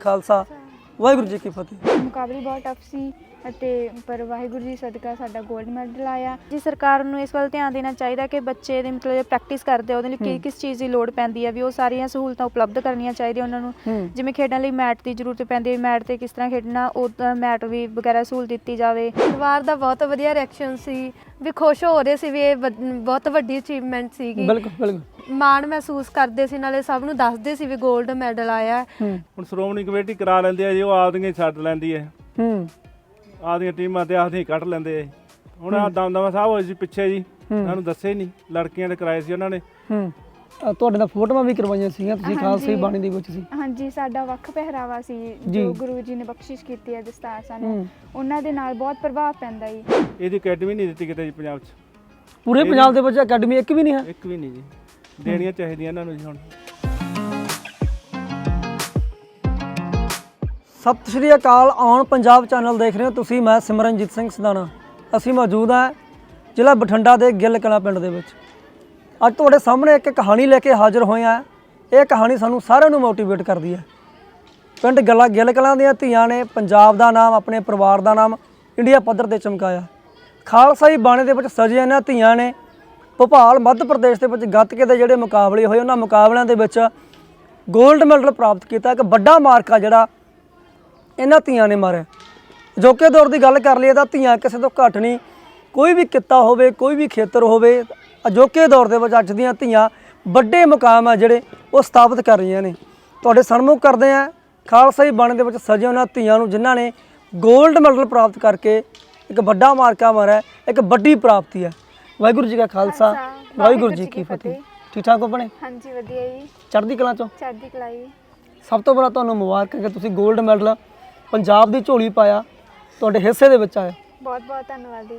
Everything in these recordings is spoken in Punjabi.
ਖਾਲਸਾ ਵਾਹਿਗੁਰੂ ਜੀ ਕੀ ਫਤਿਹ। ਮੁਕਾਬਲੇ ਬਹੁਤ ਟਫ ਸੀ ਅਤੇ ਪਰ ਵਾਹਿਗੁਰੂ ਜੀ ਸਦਕਾ ਸਾਡਾ 골ਡ ਮੈਡਲ ਆਇਆ। ਜੀ ਸਰਕਾਰ ਨੂੰ ਇਸ ਵੱਲ ਧਿਆਨ ਦੇਣਾ ਚਾਹੀਦਾ ਕਿ ਬੱਚੇ ਦੇ ਮਤਲਬ ਪ੍ਰੈਕਟਿਸ ਕਰਦੇ ਆ ਉਹਦੇ ਲਈ ਕੀ। ਕਿਸ ਚੀਜ਼ ਦੀ ਲੋੜ ਪੈਂਦੀ ਹੈ ਵੀ ਉਹ ਸਾਰੀਆਂ ਸਹੂਲਤਾਂ ਉਪਲਬਧ ਕਰਨੀਆਂ ਚਾਹੀਦੀਆਂ ਉਹਨਾਂ ਨੂੰ। ਜਿਵੇਂ ਖੇਡਣ ਲਈ ਮੈਟ ਦੀ ਜ਼ਰੂਰਤ ਪੈਂਦੀ ਹੈ ਮੈਟ ਤੇ ਕਿਸ ਤਰ੍ਹਾਂ ਖੇਡਣਾ ਉਹ ਮੈਟ ਵੀ ਵਗੈਰਾ ਸਹੂਲਤ ਦਿੱਤੀ ਜਾਵੇ। ਪਰਿਵਾਰ ਦਾ ਬਹੁਤ ਵਧੀਆ ਰਿਐਕਸ਼ਨ ਸੀ ਵੀ ਖੁਸ਼ ਹੋ ਰਹੇ ਸੀ ਵੀ ਇਹ ਬਹੁਤ ਵੱਡੀ ਅਚੀਵਮੈਂਟ ਸੀਗੀ। ਬਿਲਕੁਲ ਬਿਲਕੁਲ। ਮਾਣ ਮਹਿਸੂਸ ਕਰਦੇ ਸੀ ਨਾਲੇ ਸਭ ਨੂੰ ਦੱਸਦੇ ਸੀ ਵੀ 골ਡ ਮੈਡਲ ਆਇਆ ਹੂੰ। ਹੁਣ ਸ਼੍ਰੋਮਣੀ ਕਮੇਟੀ ਕਰਾ ਲੈਂਦੇ ਆ ਜੀ ਉਹ ਆਪਦੀਆਂ ਹੀ ਛੱਡ ਲੈਂਦੀ ਹੈ। ਹੂੰ। ਆਪਦੀਆਂ ਟੀਮਾਂ ਤੇ ਆਪਦੀਆਂ ਹੀ ਕੱਢ ਲੈਂਦੇ ਆ ਹੁਣ ਆ ਦਮਦਮਾ ਸਾਹਿਬ ਹੋਏ ਸੀ ਪਿੱਛੇ ਜੀ ਹੂੰ। ਸਾਨੂੰ ਦੱਸੇ ਹੀ ਨਹੀਂ ਲੜਕੀਆਂ ਦੇ ਕਰਾਏ ਸੀ ਉਹਨਾਂ ਨੇ। ਹੂੰ। ਅ, ਤੁਹਾਡੇ ਨਾਲ ਫੋਟੋਆਂ ਵੀ ਕਰਵਾਈਆਂ ਸੀਗੀਆਂ ਤੁਸੀਂ ਖਾਲਸਾ ਹਾਂਜੀ। ਬਾਣੀ ਦੇ ਵਿੱਚ ਸੀ। ਹਾਂਜੀ ਸਾਡਾ ਵੱਖ ਪਹਿਰਾਵਾ ਸੀ ਜੀ। ਜੋ ਗੁਰੂ ਜੀ ਨੇ ਬਖਸ਼ਿਸ਼ ਕੀਤੀ ਹੈ ਦਸਤਾਰ ਸਾਨੂੰ। ਹੂੰ। ਉਹਨਾਂ ਦੇ ਨਾਲ ਬਹੁਤ ਪ੍ਰਭਾਵ ਪੈਂਦਾ ਜੀ। ਇਹਦੀ ਅਕੈਡਮੀ ਨਹੀਂ ਦਿੱਤੀ ਕਿਤੇ ਜੀ ਪੰਜਾਬ 'ਚ। ਪੂਰੇ ਪੰਜਾਬ ਦੇ ਵਿੱਚ ਅਕੈਡਮੀ ਇੱਕ ਵੀ ਨਹੀਂ ਹੈ? ਇੱਕ ਵੀ ਨਹੀਂ ਜੀ। ਦੇਣੀਆਂ ਚਾਹੀਦੀਆਂ ਇਹਨਾਂ ਨੂੰ ਜੀ ਹੁਣ। ਸਤਿ ਸ਼੍ਰੀ ਅਕਾਲ ਔਨ ਪੰਜਾਬ ਚੈਨਲ ਦੇਖ ਰਹੇ ਹੋ ਤੁਸੀਂ, ਮੈਂ ਸਿਮਰਨਜੀਤ ਸਿੰਘ ਸਦਾਨਾ ਅਸੀਂ ਮੌਜੂਦ ਹਾਂ ਜ਼ਿਲ੍ਹਾ ਬਠਿੰਡਾ ਦੇ ਗਿੱਲ ਕਲਾ ਪਿੰਡ ਦੇ ਵਿੱਚ। ਅੱਜ ਤੁਹਾਡੇ ਸਾਹਮਣੇ ਇੱਕ ਕਹਾਣੀ ਲੈ ਕੇ ਹਾਜ਼ਰ ਹੋਏ ਹਾਂ। ਇਹ ਕਹਾਣੀ ਸਾਨੂੰ ਸਾਰਿਆਂ ਨੂੰ ਮੋਟੀਵੇਟ ਕਰਦੀ ਹੈ। ਪਿੰਡ ਗੱਲਾ ਗਿੱਲ ਕਲਾਂ ਦੀਆਂ ਧੀਆਂ ਨੇ ਪੰਜਾਬ ਦਾ ਨਾਮ, ਆਪਣੇ ਪਰਿਵਾਰ ਦਾ ਨਾਮ, ਇੰਡੀਆ ਪੱਧਰ ਤੇ ਚਮਕਾਇਆ। ਖਾਲਸਾਈ ਬਾਣੇ ਦੇ ਵਿੱਚ ਸਜੇ ਇਹਨਾਂ ਧੀਆਂ ਨੇ ਭੋਪਾਲ ਮੱਧ ਪ੍ਰਦੇਸ਼ ਦੇ ਵਿੱਚ ਗੱਤਕੇ ਦੇ ਜਿਹੜੇ ਮੁਕਾਬਲੇ ਹੋਏ, ਉਹਨਾਂ ਮੁਕਾਬਲਿਆਂ ਦੇ ਵਿੱਚ 골ਡ ਮੈਡਲ ਪ੍ਰਾਪਤ ਕੀਤਾ। ਇੱਕ ਵੱਡਾ ਮਾਰਕਾ ਜਿਹੜਾ ਇਹਨਾਂ ਧੀਆਂ ਨੇ ਮਾਰਿਆ। ਅਜੋਕੇ ਦੌਰ ਦੀ ਗੱਲ ਕਰ ਲਈਏ ਤਾਂ ਧੀਆਂ ਕਿਸੇ ਤੋਂ ਘੱਟ ਨਹੀਂ। ਕੋਈ ਵੀ ਕਿੱਤਾ ਹੋਵੇ, ਕੋਈ ਵੀ ਖੇਤਰ ਹੋਵੇ, ਅਜੋਕੇ ਦੌਰ ਦੇ ਵਿੱਚ ਅੱਜ ਦੀਆਂ ਧੀਆਂ ਵੱਡੇ ਮੁਕਾਮ ਆ ਜਿਹੜੇ ਉਹ ਸਥਾਪਿਤ ਕਰ ਰਹੀਆਂ ਨੇ। ਤੁਹਾਡੇ ਸਨਮੁਖ ਕਰਦੇ ਆ ਖਾਲਸਾਈ ਬਾਣੇ ਦੇ ਵਿੱਚ ਸਜੇ ਉਹਨਾਂ ਧੀਆਂ ਨੂੰ, ਜਿਨ੍ਹਾਂ ਨੇ 골ਡ ਮੈਡਲ ਪ੍ਰਾਪਤ ਕਰਕੇ ਇੱਕ ਵੱਡਾ ਮਾਰਕਾ ਮਾਰਿਆ। ਇੱਕ ਵੱਡੀ ਪ੍ਰਾਪਤੀ ਹੈ ਵਾਹਿਗੁਰੂ ਜੀ ਕਾ ਖਾਲਸਾ ਵਾਹਿਗੁਰੂ ਜੀ ਕੀ ਫਤਿਹ। ਠੀਕ ਠਾਕ ਹੋ ਬਣੇ ਹਾਂਜੀ ਵਧੀਆ ਜੀ। ਚੜ੍ਹਦੀ ਕਲਾ ਚੋਂ? ਚੜ੍ਹਦੀ ਕਲਾਈ ਸਭ ਤੋਂ ਪਹਿਲਾਂ ਤੁਹਾਨੂੰ ਮੁਬਾਰਕ ਹੈ ਕਿ ਤੁਸੀਂ 골ਡ ਮੈਡਲ ਪੰਜਾਬ ਦੀ ਝੋਲੀ ਪਾਇਆ ਤੁਹਾਡੇ ਹਿੱਸੇ ਦੇ ਵਿੱਚ ਆਇਆ। ਬਹੁਤ ਬਹੁਤ ਧੰਨਵਾਦ ਜੀ।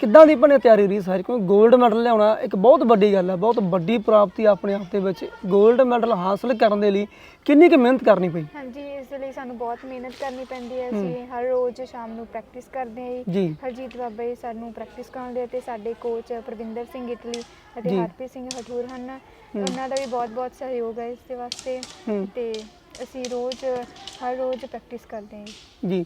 ਕਿੱਦਾਂ ਦੀ ਬਣੇ ਤਿਆਰੀ ਰਹੀ ਸਾਰੀ? ਕਿਉਂਕਿ 골ਡ ਮੈਡਲ ਲਿਆਉਣਾ ਇੱਕ ਬਹੁਤ ਵੱਡੀ ਗੱਲ ਹੈ ਬਹੁਤ ਵੱਡੀ ਪ੍ਰਾਪਤੀ ਆਪਣੇ ਆਪ ਦੇ ਵਿੱਚ। 골ਡ ਮੈਡਲ ਹਾਸਲ ਕਰਨ ਦੇ ਲਈ ਕਿੰਨੀ ਕੁ ਮਿਹਨਤ ਕਰਨੀ ਪਈ? ਹਾਂਜੀ ਇਸ ਲਈ ਸਾਨੂੰ ਬਹੁਤ ਮਿਹਨਤ ਕਰਨੀ ਪੈਂਦੀ ਹੈ। ਅਸੀਂ ਹਰ ਰੋਜ਼ ਸ਼ਾਮ ਨੂੰ ਪ੍ਰੈਕਟਿਸ ਕਰਦੇ ਹਾਂ ਜੀ। ਹਰਜੀਤ ਬਾਬਾ ਜੀ ਸਾਨੂੰ ਪ੍ਰੈਕਟਿਸ ਕਰਾਉਂਦੇ ਤੇ ਸਾਡੇ ਕੋਚ ਪ੍ਰਵਿੰਦਰ ਸਿੰਘ ਇਟਲੀ ਅਤੇ। ਹਰਪ੍ਰੀਤ ਸਿੰਘ ਹਠੂਰ ਹਨ। ਉਹਨਾਂ ਦਾ ਵੀ ਬਹੁਤ ਬਹੁਤ ਸਹਿਯੋਗ ਹੈ ਇਸ ਦੇ ਵਾਸਤੇ ਤੇ ਅਸੀਂ ਰੋਜ਼ ਹਰ ਰੋਜ਼ ਪ੍ਰੈਕਟਿਸ ਕਰਦੇ ਹਾਂ ਜੀ।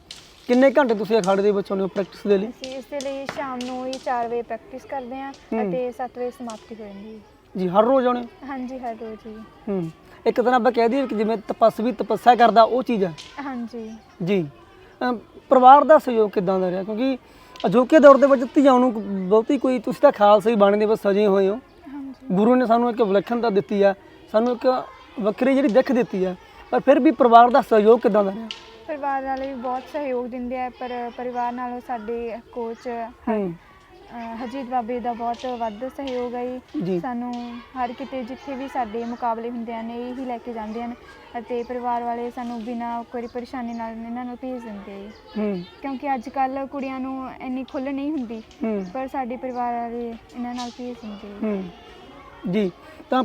ਕਿੰਨੇ ਘੰਟੇ ਤੁਸੀਂ ਅਖਾੜੇ ਦੇ ਹੁੰਦੇ ਹੋ ਪ੍ਰੈਕਟਿਸ ਦੇ ਲਈ? ਅਸੀਂ ਇਸ ਦੇ ਲਈ ਸ਼ਾਮ ਨੂੰ ਹੀ 4 ਵਜੇ ਪ੍ਰੈਕਟਿਸ ਕਰਦੇ ਹਾਂ ਹੂੰ। ਅਤੇ 7 ਵਜੇ ਸਮਾਪਤੀ ਹੋ ਜਾਂਦੀ ਹੈ। ਜੀ ਹਰ ਰੋਜ਼ ਆਉਣੇ? ਹਾਂਜੀ ਹਰ ਰੋਜ਼ ਹੀ ਹੂੰ। ਇੱਕ ਤਰ੍ਹਾਂ ਆਪਾਂ ਕਹਿ ਦਈਏ ਕਿ ਜਿਵੇਂ ਤਪਸਵੀ ਤਪੱਸਿਆ ਕਰਦਾ ਉਹ ਚੀਜ਼ ਹੈ ਹਾਂਜੀ। ਜੀ। ਅਮ ਪਰਿਵਾਰ ਦਾ ਸਹਿਯੋਗ ਕਿਦਾਂ ਦਾ ਰਿਹਾ? ਕਿਉਂਕਿ ਅਜੋਕੇ ਦੌਰ ਦੇ ਵਿੱਚ ਧੀਆਂ ਨੂੰ ਬਹੁਤੀ ਕੋਈ ਤੁਸੀਂ ਤਾਂ ਖਾਲਸਾ ਹੀ ਬਾਣੇ ਦੇ ਵਿੱਚ ਸਜੇ ਹੋਏ ਹੋ। ਹਾਂਜੀ। ਗੁਰੂ ਨੇ ਸਾਨੂੰ ਇੱਕ ਵਿਲੱਖਣਤਾ ਦਿੱਤੀ ਆ ਸਾਨੂੰ ਇੱਕ ਵੱਖਰੀ ਜਿਹੜੀ ਦਿੱਖ ਦਿੱਤੀ ਆ ਪਰ ਫਿਰ ਵੀ ਪਰਿਵਾਰ ਦਾ ਸਹਿਯੋਗ ਕਿਦਾਂ ਦਾ ਰਿਹਾ? ਪਰਿਵਾਰ ਵਾਲੇ ਵੀ ਬਹੁਤ ਸਹਿਯੋਗ ਦਿੰਦੇ ਆ ਪਰ ਪਰਿਵਾਰ ਨਾਲੋਂ ਸਾਡੇ ਕੋਚ ਹੂੰ। ਹਰਜੀਤ ਬਾਬੇ ਦਾ ਬਹੁਤ ਵੱਧ ਸਹਿਯੋਗ ਹੈ ਜੀ। ਜੀ। ਸਾਨੂੰ ਹਰ ਕਿਤੇ ਜਿੱਥੇ ਵੀ ਸਾਡੇ ਮੁਕਾਬਲੇ ਹੁੰਦੇ ਹਨ ਇਹ ਹੀ ਲੈ ਕੇ ਜਾਂਦੇ ਹਨ ਅਤੇ ਪਰਿਵਾਰ ਵਾਲੇ ਸਾਨੂੰ ਬਿਨਾਂ ਕੋਈ ਪਰੇਸ਼ਾਨੀ ਨਾਲ ਇਹਨਾਂ ਨੂੰ ਭੇਜ ਦਿੰਦੇ ਆ ਜੀ। ਹੂੰ। ਕਿਉਂਕਿ ਅੱਜ ਕੱਲ ਕੁੜੀਆਂ ਨੂੰ ਇੰਨੀ ਖੁੱਲ੍ਹ ਨਹੀਂ ਹੁੰਦੀ ਪਰ ਸਾਡੇ ਪਰਿਵਾਰ ਵਾਲੇ ਇਹਨਾਂ ਨਾਲ ਭੇਜ ਦਿੰਦੇ ਜੀ ਤਾਂ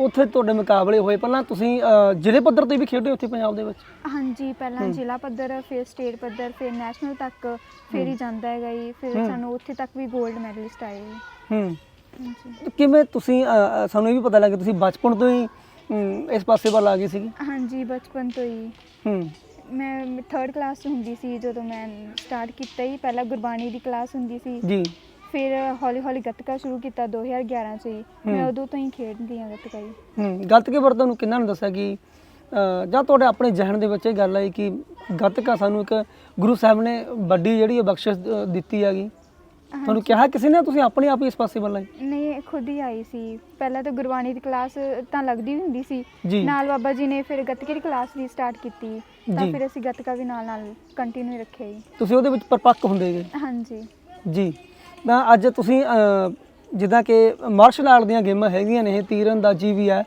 ਉੱਥੇ ਤੁਹਾਡੇ ਮੁਕਾਬਲੇ ਹੋਏ। ਪਹਿਲਾਂ ਤੁਸੀਂ ਜ਼ਿਲ੍ਹੇ ਪੱਧਰ ਤੇ ਵੀ ਖੇਡੇ ਉੱਥੇ ਪੰਜਾਬ ਦੇ ਵਿੱਚ? ਹਾਂਜੀ ਪਹਿਲਾਂ ਜ਼ਿਲ੍ਹਾ ਪੱਧਰ ਫਿਰ ਸਟੇਟ ਪੱਧਰ ਫਿਰ ਨੈਸ਼ਨਲ ਤੱਕ ਫਿਰ ਹੀ ਜਾਂਦਾ ਹੈਗਾ ਜੀ। ਫਿਰ ਹੂੰ। ਸਾਨੂੰ ਉੱਥੇ ਤੱਕ ਵੀ 골ਡ ਮੈਡਲਿਸਟ ਆਏ ਜੀ। ਹੂੰ। ਹਾਂਜੀ। ਤੇ ਕਿਵੇਂ ਤੁਸੀਂ ਸਾਨੂੰ ਇਹ ਵੀ ਪਤਾ ਲੱਗਾ ਤੁਸੀਂ ਬਚਪਨ ਤੋਂ ਹੀ ਇਸ ਪਾਸੇ ਵੱਲ ਆ ਗਏ ਸੀਗੇ? ਹਾਂਜੀ ਬਚਪਨ ਤੋਂ ਹੀ। ਹੂੰ। ਮੈਂ 3rd ਕਲਾਸ ਹੁੰਦੀ ਸੀ ਜਦੋਂ ਮੈਂ ਸਟਾਰਟ ਕੀਤਾ ਹੀ ਪਹਿਲਾਂ ਗੁਰਬਾਣੀ ਦੀ ਕਲਾਸ ਹੁੰਦੀ ਸੀ। ਜੀ। ਫਿਰ ਹੌਲੀ ਹੌਲੀ ਗੱਤਕਾ ਸ਼ੁਰੂ ਕੀਤਾ 2011 ਚ ਹੀ। ਮੈਂ। ਉਦੋਂ ਤੋਂ ਹੀ ਖੇਡਦੀ ਹਾਂ ਗੱਤਕਾ ਹੀ ਹੂੰ ਗੱਤਕੇ ਬਾਰੇ ਤੁਹਾਨੂੰ ਕਿੰਨਾ ਨੇ ਦੱਸਿਆ ਕਿ ਅਹ, ਜਾਂ ਤੁਹਾਡੇ ਆਪਣੇ ਜ਼ਿਹਨ ਦੇ ਵਿੱਚ ਇਹ ਗੱਲ ਆਈ ਕਿ ਗੱਤਕਾ ਸਾਨੂੰ ਇੱਕ ਗੁਰੂ ਸਾਹਿਬ ਨੇ ਵੱਡੀ ਜਿਹੜੀ ਇਹ ਬਖਸ਼ਿਸ਼ ਅਹ, ਦਿੱਤੀ ਹੈਗੀ। ਤੁਹਾਨੂੰ ਕਿਹਾ ਕਿਸੇ ਨੇ ਤੁਸੀਂ ਆਪਣੇ ਆਪ ਹੀ ਇਸ ਪਾਸੇ ਵੱਲ ਆਏ? ਨਹੀਂ ਖੁਦ ਹੀ ਆਈ ਸੀ। ਪਹਿਲਾਂ ਤਾਂ ਗੁਰਬਾਣੀ ਦੀ ਕਲਾਸ ਤਾਂ ਲੱਗਦੀ ਹੁੰਦੀ ਸੀ। ਜੀ। ਨਾਲ ਬਾਬਾ ਜੀ ਨੇ ਫਿਰ ਗੱਤਕੇ ਦੀ ਕਲਾਸ ਵੀ ਸਟਾਰਟ ਕੀਤੀ। ਤਾਂ ਜੀ। ਫਿਰ ਅਸੀਂ ਗੱਤਕਾ ਵੀ ਨਾਲ ਨਾਲ ਕੰਟੀਨਿਊ ਰੱਖਿਆ ਜੀ। ਤੁਸੀਂ ਉਹਦੇ ਵਿੱਚ ਪਰਪੱਕ ਹੁੰਦੇਗੇ ਹਾਂਜੀ। ਜੀ। ਤਾਂ ਅੱਜ ਤੁਸੀਂ ਅਹ, ਜਿੱਦਾਂ ਕਿ ਮਾਰਸ਼ਲ ਆਰਟ ਦੀਆਂ ਗੇਮਾਂ ਹੈਗੀਆਂ ਨੇ ਇਹ ਤੀਰ ਅੰਦਾਜ਼ੀ ਵੀ ਹੈ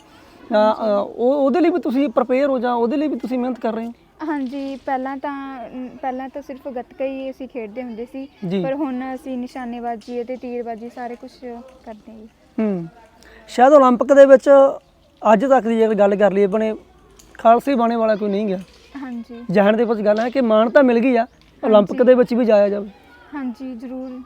ਤਾਂ ਅਹ, ਉਹ ਉਹਦੇ ਲਈ ਵੀ ਤੁਸੀਂ ਪ੍ਰਪੇਅਰ ਹੋ ਜਾਂ ਉਹਦੇ ਲਈ ਵੀ ਤੁਸੀਂ ਮਿਹਨਤ ਕਰ ਰਹੇ ਹੋ ਹਾਂਜੀ ਪਹਿਲਾਂ ਤਾਂ ਅਮ, ਪਹਿਲਾਂ ਤਾਂ ਸਿਰਫ ਗੱਤਕਾ ਹੀ ਅਸੀਂ ਖੇਡਦੇ ਹੁੰਦੇ ਸੀ ਜੀ। ਪਰ ਹੁਣ ਅਸੀਂ ਨਿਸ਼ਾਨੇਬਾਜ਼ੀ ਅਤੇ ਤੀਰਬਾਜ਼ੀ ਸਾਰੇ ਕੁਝ ਕਰਦੇ ਹਾਂ ਜੀ ਹੂੰ ਸ਼ਾਇਦ 올림픽 ਦੇ ਵਿੱਚ ਅੱਜ ਤੱਕ ਦੀ ਜੇਕਰ ਗੱਲ ਕਰ ਲਈਏ ਆਪਣੇ ਖਾਲਸੇ ਬਾਣੇ ਵਾਲਾ ਕੋਈ ਨਹੀਂ ਗਿਆ ਹਾਂਜੀ ਜਹਨ ਦੇ ਵਿੱਚ ਗੱਲ ਹੈ ਕਿ ਮਾਨਤਾ ਮਿਲ ਗਈ ਆ 올림픽 ਦੇ ਵਿੱਚ ਵੀ ਜਾਇਆ ਜਾਵੇ ਹਾਂਜੀ ਜ਼ਰੂਰ